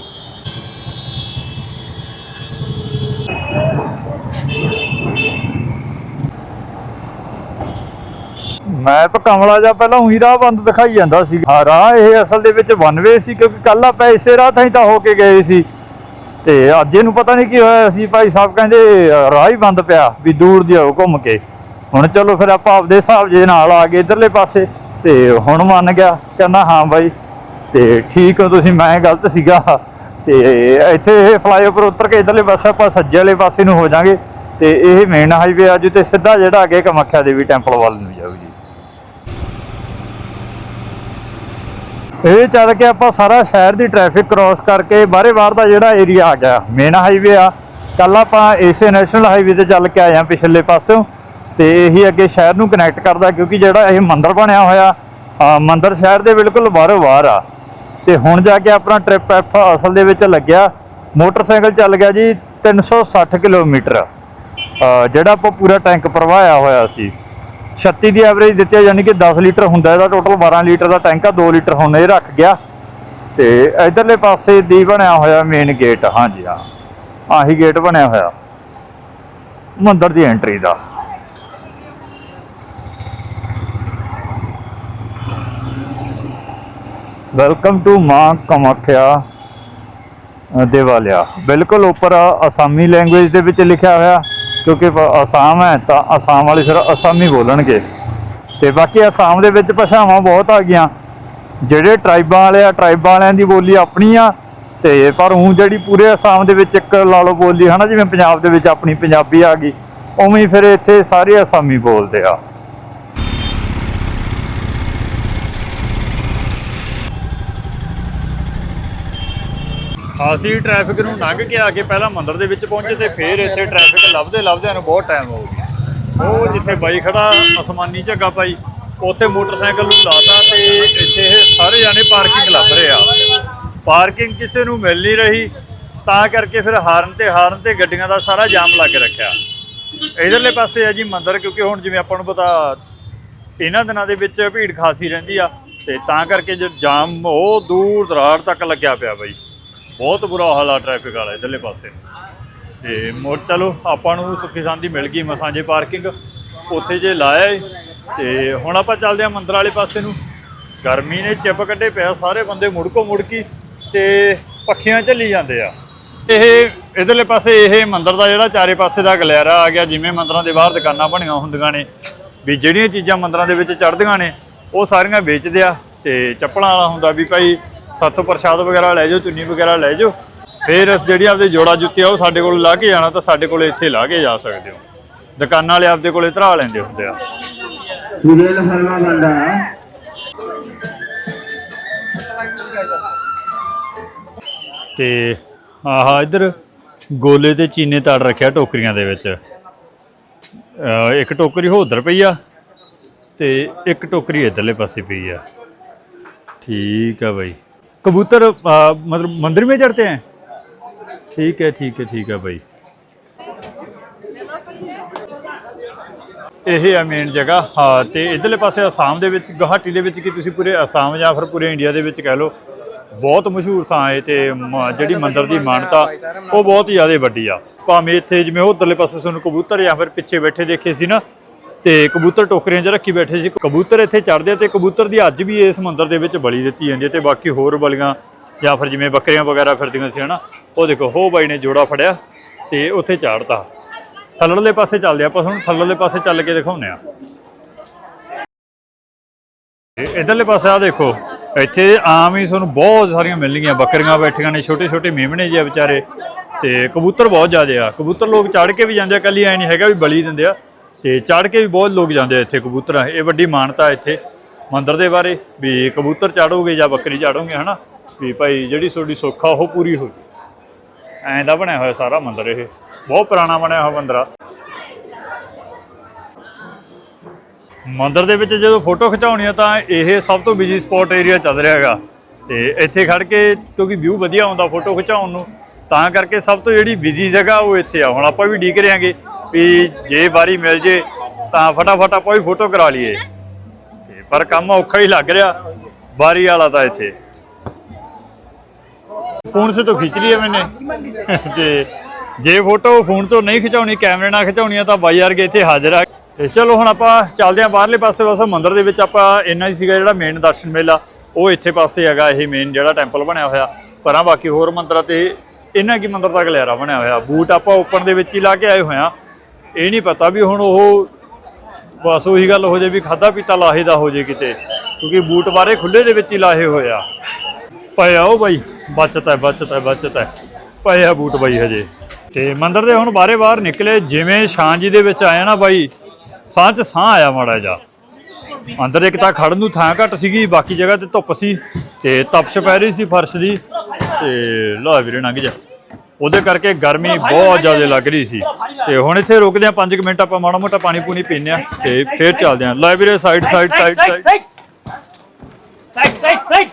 ਮੈਪ ਕਮਲਾ ਜਾਂ ਪਹਿਲਾਂ ਉਹੀ ਰਾਹ ਬੰਦ ਦਿਖਾਈ ਜਾਂਦਾ ਸੀ। ਰਾਹ ਇਹ ਅਸਲ ਦੇ ਵਿੱਚ ਵਨ ਸੀ, ਕਿਉਂਕਿ ਕੱਲ ਆਪਾਂ ਇਸੇ ਰਾਹ ਤਾਂ ਤਾਂ ਹੋ ਕੇ ਗਏ ਸੀ। ਤੇ ਅੱਜ ਇਹਨੂੰ ਪਤਾ ਨਹੀਂ ਕੀ ਹੋਇਆ ਸੀ ਭਾਈ ਸਾਹਿਬ ਕਹਿੰਦੇ ਰਾਹ ਹੀ ਬੰਦ ਪਿਆ ਵੀ ਦੂਰ ਦੀ ਆਓ ਘੁੰਮ ਕੇ। ਹੁਣ ਚਲੋ ਫਿਰ ਆਪਾਂ ਆਪਦੇ ਹਿਸਾਬ ਜੇ ਨਾਲ ਆ ਗਏ ਇਧਰਲੇ ਪਾਸੇ, ਤੇ ਹੁਣ ਮੰਨ ਗਿਆ, ਕਹਿੰਦਾ ਹਾਂ ਬਾਈ, ਤੇ ਠੀਕ ਹੋ ਤੁਸੀਂ, ਮੈਂ ਗਲਤ ਸੀਗਾ। ਤੇ ਇੱਥੇ ਇਹ ਫਲਾਈਓਵਰ ਉਤਰ ਕੇ ਇਧਰਲੇ ਪਾਸੇ, ਆਪਾਂ ਸੱਜੇ ਵਾਲੇ ਪਾਸੇ ਨੂੰ ਹੋ ਜਾਾਂਗੇ। ਤੇ ਇਹ ਮੇਨ ਹਾਈਵੇ ਆ ਜੀ ਤੇ ਸਿੱਧਾ ਜਿਹੜਾ ਅੱਗੇ ਕਮੱਖਿਆ ਦੇਵੀ ਟੈਂਪਲ ਵੱਲ ਨੂੰ ਜਾਊ ਇਹ ਚੱਲ ਕੇ ਆਪਾਂ ਸਾਰਾ ਸ਼ਹਿਰ ਦੀ ਟ੍ਰੈਫਿਕ ਕ੍ਰਾਸ ਕਰਕੇ ਬਾਹਰੇ ਬਾਹਰ ਦਾ ਜਿਹੜਾ ਏਰੀਆ ਆ ਗਿਆ ਮੇਨ ਹਾਈਵੇ ਆ। ਕੱਲ ਆਪਾਂ ਇਸੇ ਨੈਸ਼ਨਲ ਹਾਈਵੇ ਤੇ ਚੱਲ ਕੇ ਆਏ ਆ ਪਿਛਲੇ ਪਾਸਿਓਂ ਤੇ ਇਹੀ ਅੱਗੇ ਸ਼ਹਿਰ ਨੂੰ ਕਨੈਕਟ ਕਰਦਾ ਕਿਉਂਕਿ ਜਿਹੜਾ ਇਹ ਮੰਦਰ ਬਣਿਆ ਹੋਇਆ ਮੰਦਰ ਸ਼ਹਿਰ ਦੇ ਬਿਲਕੁਲ ਬਾਹਰੋਂ ਬਾਹਰ ਆ। ਤੇ ਹੁਣ ਜਾ ਕੇ ਆਪਣਾ ਟ੍ਰਿਪ ਐਫ ਅਸਲ ਦੇ ਵਿੱਚ ਲੱਗਿਆ। ਮੋਟਰਸਾਈਕਲ ਚੱਲ ਗਿਆ ਜੀ 360 ਕਿਲੋਮੀਟਰ। ਜਿਹੜਾ ਆਪਾਂ ਪੂਰਾ ਟੈਂਕ ਭਰਵਾਇਆ ਹੋਇਆ ਸੀ। 36 ਦੀ ਐਵਰੇਜ ਦਿੱਤੀ ਆ, ਕਿ 10 ਲੀਟਰ ਹੁੰਦਾ ਇਹਦਾ ਟੋਟਲ 12 ਲੀਟਰ ਦਾ ਟੈਂਕ ਆ 2 ਲੀਟਰ ਹੁਣ ਇਹ ਰੱਖ ਗਿਆ। ਤੇ ਇਧਰਲੇ ਪਾਸੇ ਦੀ ਬਣਿਆ ਹੋਇਆ ਮੇਨ ਗੇਟ ਹਾਂਜੀ ਹਾਂ। ਆਹੀ ਗੇਟ ਬਣਿਆ ਹੋਇਆ। ਮੰਦਰ ਦੀ ਐਂਟਰੀ ਦਾ। ਵੈਲਕਮ ਟੂ ਮਾਂ ਕਮਾਖਿਆ ਦੇਵਾਲਿਆ। ਬਿਲਕੁਲ ਉੱਪਰ ਅਸਾਮੀ ਲੈਂਗੁਏਜ ਦੇ ਵਿੱਚ ਲਿਖਿਆ ਹੋਇਆ। ਕਿਉਂਕਿ ਪ- ਅਸਾਮ ਹੈ, ਤਾਂ ਅਸਾਮ ਵਾਲੇ ਫਿਰ ਅਸਾਮੀ ਬੋਲਣਗੇ। ਤੇ ਬਾਕੀ ਅਸਾਮ ਦੇ ਵਿੱਚ ਭਾਸ਼ਾਵਾਂ ਬਹੁਤ ਆ ਗਈਆਂ। ਜਿਹੜੇ ਟਰਾਈਬਾਂ ਵਾਲੇ ਆ, ਟਰਾਈਬਾਂ ਵਾਲਿਆਂ ਦੀ ਬੋਲੀ ਆਪਣੀ ਆ। ਤੇ ਪਰ ਉਹ ਜਿਹੜੀ ਪੂਰੇ ਅਸਾਮ ਦੇ ਵਿੱਚ ਇੱਕ ਲਾ ਲਓ ਬੋਲੀ, ਹਨਾ, ਜਿਵੇਂ ਪੰਜਾਬ ਦੇ ਵਿੱਚ ਆਪਣੀ ਪੰਜਾਬੀ ਆ ਗਈ, ਉਵੇਂ ਹੀ ਫਿਰ ਇੱਥੇ ਸਾਰੇ ਅਸਾਮੀ ਬੋਲਦੇ ਆ। ਅਸੀਂ ਟ੍ਰੈਫਿਕ ਨੂੰ ਲੰਘ ਕੇ ਆ ਕੇ ਪਹਿਲਾਂ ਮੰਦਰ ਦੇ ਵਿੱਚ ਪਹੁੰਚੇ ਤੇ ਫਿਰ ਇੱਥੇ ਟ੍ਰੈਫਿਕ ਲੱਭਦੇ ਲੱਭਦਿਆਂ ਨੂੰ ਬਹੁਤ ਟਾਈਮ ਹੋ ਗਿਆ। ਉਹ ਜਿੱਥੇ ਬਾਈ ਖੜਾ, ਅਸਮਾਨੀ ਝੱਗਾ ਪਾਈ ਉੱਥੇ ਮੋਟਰਸਾਈਕਲ ਨੂੰ ਲਾਤਾ ਤੇ ਇੱਥੇ ਸਾਰੇ ਜਾਣੇ ਪਾਰਕਿੰਗ ਲੱਭ ਰਹੇ ਆ। ਪਾਰਕਿੰਗ ਕਿਸੇ ਨੂੰ ਮਿਲ ਨਹੀਂ ਰਹੀ, ਤਾਂ ਕਰਕੇ ਫਿਰ ਹਾਰਨ ਤੇ ਹਾਰਨ ਤੇ ਗੱਡੀਆਂ ਦਾ ਸਾਰਾ ਜਾਮ ਲੱਗ ਰੱਖਿਆ। ਇਧਰਲੇ ਪਾਸੇ ਆ ਜੀ ਮੰਦਰ, ਕਿਉਂਕਿ ਹੁਣ ਜਿਵੇਂ ਆਪਾਂ ਨੂੰ ਪਤਾ, ਇਹਨਾਂ ਦਿਨਾਂ ਦੇ ਵਿੱਚ ਭੀੜ ਖਾਸੀ ਰਹਿੰਦੀ ਆ ਤੇ ਤਾਂ ਕਰਕੇ ਜੋ ਜਾਮ ਉਹ ਦੂਰ ਦਰਾੜ ਤੱਕ ਲੱਗਿਆ ਪਿਆ ਬਾਈ। ਬਹੁਤ ਬੁਰਾ ਹਾਲ ਆ ਟ੍ਰੈਫਿਕ ਵਾਲਾ ਇਧਰਲੇ ਪਾਸੇ। ਤੇ ਮੋੜ ਚਲੋ, ਆਪਾਂ ਨੂੰ ਸੁੱਖੀ ਸੰਦੀ ਮਿਲ ਗਈ ਮਸਾਂ ਜੇ ਪਾਰਕਿੰਗ ਉੱਥੇ ਜੇ ਲਾਇਆ ਏ ਤੇ ਹੁਣ ਆਪਾਂ ਚੱਲਦੇ ਆ ਮੰਦਰ ਵਾਲੇ ਪਾਸੇ ਨੂੰ। ਗਰਮੀ ਨੇ ਚਿਪ ਕੱਢੇ ਪਿਆ, ਸਾਰੇ ਬੰਦੇ ਮੁੜਕੋ ਮੁੜਕੀ, ਤੇ ਪੱਖੀਆਂ ਝੱਲੀ ਜਾਂਦੇ ਆ। ਇਹ ਇਧਰਲੇ ਪਾਸੇ ਇਹ ਮੰਦਰ ਦਾ ਜਿਹੜਾ ਚਾਰੇ ਪਾਸੇ ਦਾ ਗਲਿਆਰਾ ਆ ਗਿਆ, ਜਿਵੇਂ ਮੰਦਰਾਂ ਦੇ ਬਾਹਰ ਦੁਕਾਨਾਂ ਬਣੀਆਂ ਹੁੰਦੀਆਂ ਨੇ, ਵੀ ਜਿਹੜੀਆਂ ਚੀਜ਼ਾਂ ਮੰਦਰਾਂ ਦੇ ਵਿੱਚ ਚੜ੍ਹਦੀਆਂ ਨੇ, ਉਹ ਸਾਰੀਆਂ ਵੇਚਦੇ ਆ, ਤੇ ਚੱਪਲਾਂ ਵਾਲਾ ਹੁੰਦਾ ਵੀ ਭਾਈ ਸਾਤੋਂ ਪ੍ਰਸ਼ਾਦ ਵਗੈਰਾ ਲੈ ਜਾਓ ਚੁੰਨੀ ਵਗੈਰਾ ਲੈ ਜਾਓ। ਫਿਰ ਜਿਹੜੀ ਆਪਦੇ ਜੋੜਾ ਜੁੱਤੀ ਆ ਉਹ ਸਾਡੇ ਕੋਲ ਲਾ ਕੇ ਜਾਣਾ ਤਾਂ ਸਾਡੇ ਕੋਲ ਇੱਥੇ ਲਾ ਕੇ ਜਾ ਸਕਦੇ ਹੋ। ਦੁਕਾਨਾਂ ਵਾਲੇ ਆਪਦੇ ਕੋਲੇ ਧਰਾ ਲੈਂਦੇ ਹੁੰਦੇ ਆ। Miguel Salva Banda. ਤੇ ਆਹ ਇੱਧਰ ਗੋਲੇ ਤੇ ਚੀਨੇ ਤੜ ਰੱਖਿਆ ਟੋਕਰੀਆਂ ਦੇ ਵਿੱਚ। ਇੱਕ ਟੋਕਰੀ ਉਧਰ ਪਈ ਆ ਤੇ ਇੱਕ ਟੋਕਰੀ ਇਧਰਲੇ ਪਾਸੇ ਪਈ ਆ। ਠੀਕ ਆ ਭਾਈ कबूतर आ, मतलब मंदिर में चढ़ते हैं ठीक है ठीक है ठीक है भाई ਇਹ ਆ ਮੇਨ ਜਗ੍ਹਾ ਹਾਂ ਤੇ ਇਧਰਲੇ ਪਾਸੇ ਅਸਾਮ ਦੇ ਵਿੱਚ ਗੁਹਾਟੀ ਦੇ ਵਿੱਚ ਕੀ ਤੁਸੀਂ ਪੂਰੇ ਅਸਾਮ ਜਾਂ ਫਿਰ ਪੂਰੇ ਇੰਡੀਆ ਦੇ ਵਿੱਚ ਕਹਿ ਲਓ ਬਹੁਤ ਮਸ਼ਹੂਰ ਥਾਂ ਹੈ ਤੇ ਮ- ਜਿਹੜੀ ਮੰਦਿਰ ਦੀ ਮਾਨਤਾ ਉਹ ਬਹੁਤ ਹੀ ਜ਼ਿਆਦਾ ਵੱਡੀ ਆ ਭਾਵੇਂ ਇੱਥੇ ਜਿਵੇਂ ਉਧਰਲੇ ਪਾਸੇ ਤੁਹਾਨੂੰ ਕਬੂਤਰ ਜਾਂ ਫਿਰ ਪਿੱਛੇ ਬੈਠੇ ਦੇਖੇ ਸੀ ਨਾ ਤੇ ਕਬੂਤਰ ਟੋਕਰੀਆਂ 'ਚ ਰੱਖੀ ਬੈਠੇ ਸੀ। ਕਬੂਤਰ ਇੱਥੇ ਚੜਦੇ ਆ ਤੇ ਕਬੂਤਰ ਦੀ ਅੱਜ ਵੀ ਇਸ ਮੰਦਿਰ ਦੇ ਵਿੱਚ ਬਲੀ ਦਿੱਤੀ ਜਾਂਦੀ ਹੈ ਤੇ ਬਾਕੀ ਹੋਰ ਬਲੀਆਂ ਜਾਂ ਫਿਰ ਜਿਵੇਂ ਬੱਕਰੀਆਂ ਵਗੈਰਾ ਫਿਰਦੀਆਂ ਸੀ, ਹਨਾ, ਉਹ ਦੇਖੋ ਹੋ ਬਾਈ ਨੇ ਜੋੜਾ ਫੜਿਆ ਤੇ ਉੱਥੇ ਚਾੜਤਾ ਥੱਲੜਲੇ ਪਾਸੇ ਚੱਲਦੇ ਆਪਾਂ ਤੁਹਾਨੂੰ ਥੱਲੜਲੇ ਪਾਸੇ ਚੱਲ ਕੇ ਦਿਖਾਉਂਦੇ ਆ ਇਹ ਇਧਰਲੇ ਪਾਸੇ ਆ ਦੇਖੋ, ਇੱਥੇ ਆਮ ਹੀ ਤੁਹਾਨੂੰ ਬਹੁਤ ਸਾਰੀਆਂ ਮਿਲਣਗੀਆਂ, ਬੱਕਰੀਆਂ ਬੈਠੀਆਂ ਨੇ ਛੋਟੇ ਛੋਟੇ ਮੇਮਣੇ ਜਿਹੇ ਵਿਚਾਰੇ। ਤੇ ਕਬੂਤਰ ਬਹੁਤ ਜ਼ਿਆਦੇ ਆ। ਕਬੂਤਰ ਲੋਕ ਚੜ ਕੇ ਵੀ ਜਾਂਦੇ ਆ, ਕੱਲੀ ਐ ਨਹੀਂ ਹੈਗਾ ਵੀ ਬਲੀ ਦਿੰਦੇ ਆ। ਤੇ ਚੜ ਕੇ ਵੀ ਬਹੁਤ ਲੋਕ ਜਾਂਦੇ ਆ ਇੱਥੇ ਕਬੂਤਰਾਂ, ਇਹ ਵੱਡੀ ਮਾਨਤਾ ਇੱਥੇ ਮੰਦਰ ਦੇ ਬਾਰੇ ਵੀ ਕਬੂਤਰ ਚਾੜੋਗੇ ਜਾਂ ਬੱਕਰੀ ਚਾੜੋਗੇ ਹਨਾ? ਵੀ ਭਾਈ ਜਿਹੜੀ ਤੁਹਾਡੀ ਸੁੱਖ ਆ, ਉਹ ਪੂਰੀ ਹੋ ਐਂ ਦਾ ਬਣਿਆ ਹੋਇਆ ਸਾਰਾ ਮੰਦਰ ਇਹ। ਬਹੁਤ ਪੁਰਾਣਾ ਬਣਿਆ ਹੋਇਆ ਮੰਦਰ ਆ। ਮੰਦਰ ਦੇ ਵਿੱਚ ਜਦੋਂ ਫੋਟੋ ਖਿਚਾਉਣੀ ਆ ਤਾਂ ਇਹ ਸਭ ਤੋਂ ਬਿਜ਼ੀ ਸਪੌਟ ਏਰੀਆ ਚੱਲ ਰਿਹਾ ਹੈਗਾ। ਤੇ ਇੱਥੇ ਖੜ ਕੇ ਕਿਉਂਕਿ ਵਿਊ ਵਧੀਆ ਆਉਂਦਾ ਫੋਟੋ ਖਿਚਾਉਣ ਨੂੰ, ਤਾਂ ਕਰਕੇ ਸਭ ਤੋਂ ਜਿਹੜੀ ਬਿਜ਼ੀ ਜਗ੍ਹਾ ਉਹ ਇੱਥੇ ਆ। ਹੁਣ ਆਪਾਂ ਵੀ ਡੀਕ ਰਿਆਂਗੇ ਵੀ ਜੇ ਵਾਰੀ ਮਿਲ ਜੇ ਤਾਂ ਫਟਾਫਟ ਆਪਾਂ ਵੀ ਫੋਟੋ ਕਰਾ ਲਈਏ। ਤੇ ਪਰ ਕੰਮ ਔਖਾ ਹੀ ਲੱਗ ਰਿਹਾ ਵਾਰੀ ਵਾਲਾ ਤਾਂ ਇੱਥੇ। ਫੋਨ ਸੇ ਤੋਂ ਖਿੱਚ ਲਈ ਹੈ ਮੈਨੇ। ਤੇ ਜੇ ਫੋਟੋ ਫੋਨ ਤੋਂ ਨਹੀਂ ਖਿਚਾਉਣੀ, ਕੈਮਰੇ ਨਾਲ ਖਿਚਾਉਣੀ ਆ ਤਾਂ ਬਾਈ ਵਰਗੇ ਇੱਥੇ ਹਾਜ਼ਰ ਆ। ਤੇ ਚਲੋ ਹੁਣ ਆਪਾਂ ਚੱਲਦੇ ਆਂ ਬਾਹਰਲੇ ਪਾਸੇ, ਬਸ ਮੰਦਿਰ ਦੇ ਵਿੱਚ ਆਪਾਂ ਇੰਨਾ ਹੀ ਸੀਗਾ ਜਿਹੜਾ ਮੇਨ ਦਰਸ਼ਨ ਮੇਲਾ। ਉਹ ਇੱਥੇ ਪਾਸੇ ਹੈਗਾ, ਇਹ ਮੇਨ ਜਿਹੜਾ ਟੈਂਪਲ ਬਣਿਆ ਹੋਇਆ। ਪਰਾਂ ਬਾਕੀ ਹੋਰ ਮੰਦਰਾਂ ਤੇ ਇਹਨਾਂ ਕੀ ਮੰਦਿਰ ਦਾ ਗਲਿਆਰਾ ਬਣਿਆ ਹੋਇਆ। ਬੂਟ ਆਪਾਂ ਓਪਨ ਦੇ ਵਿੱਚ ਹੀ ਲਾ ਕੇ ਆਏ ਹੋਇਆ ਇਹ ਨਹੀਂ ਪਤਾ ਵੀ ਹੁਣ ਉਹ ਬਸ ਉਹੀ ਗੱਲ ਹੋ ਜੇ ਵੀ ਖਾਦਾ ਪੀਤਾ ਲਾਹੇ ਦਾ ਹੋ ਜੇ ਕਿਤੇ, ਕਿਉਂਕਿ ਬੂਟ ਬਾਰੇ ਖੁੱਲੇ ਦੇ ਵਿੱਚ ਹੀ ਲਾਹੇ ਹੋਇਆ ਪਿਆ ਉਹ ਬਾਈ, ਬਚਤ ਹੈ ਬਚਤ ਹੈ ਬਚਤ ਹੈ। ਪਿਆ ਬੂਟ ਬਾਈ ਹਜੇ। ਤੇ ਮੰਦਰ ਦੇ ਹੁਣ ਬਾਰੇ ਬਾਹਰ ਨਿਕਲੇ, ਜਿਵੇਂ ਸ਼ਾਂ ਜੀ ਦੇ ਵਿੱਚ ਆਇਆ ਨਾ ਬਾਈ, ਸਾਹ ਚ ਸਾਹ ਆਇਆ ਮਾੜਾ ਜਾ ਅੰਦਰ ਇੱਕ ਤਾਂ ਖੜਨ ਨੂੰ ਥਾਂ ਘੱਟ ਸੀਗੀ, ਬਾਕੀ ਜਗ੍ਹਾ ਤੇ ਧੁੱਪ ਸੀ, ਤੇ ਤਪਸ਼ ਪੈ ਰਹੀ ਸੀ ਫਰਸ਼ ਦੀ, ਤੇ ਲਾ ਵੀਰੇ ਲੰਘ ਜਾ। ਉਹਦੇ ਕਰਕੇ ਗਰਮੀ ਬਹੁਤ ਜ਼ਿਆਦਾ ਲੱਗ ਰਹੀ ਸੀ। ਤੇ ਹੁਣ ਇੱਥੇ ਰੁਕਦੇ ਆ 5 ਮਿੰਟ ਆਪਾਂ ਮਾੜਾ ਮੋਟਾ ਪਾਣੀ ਪੂਣੀ ਪੀਨੇ ਆ ਤੇ ਫੇਰ ਚੱਲਦੇ ਆ। ਲੈ ਵੀਰੇ side side side side side, side.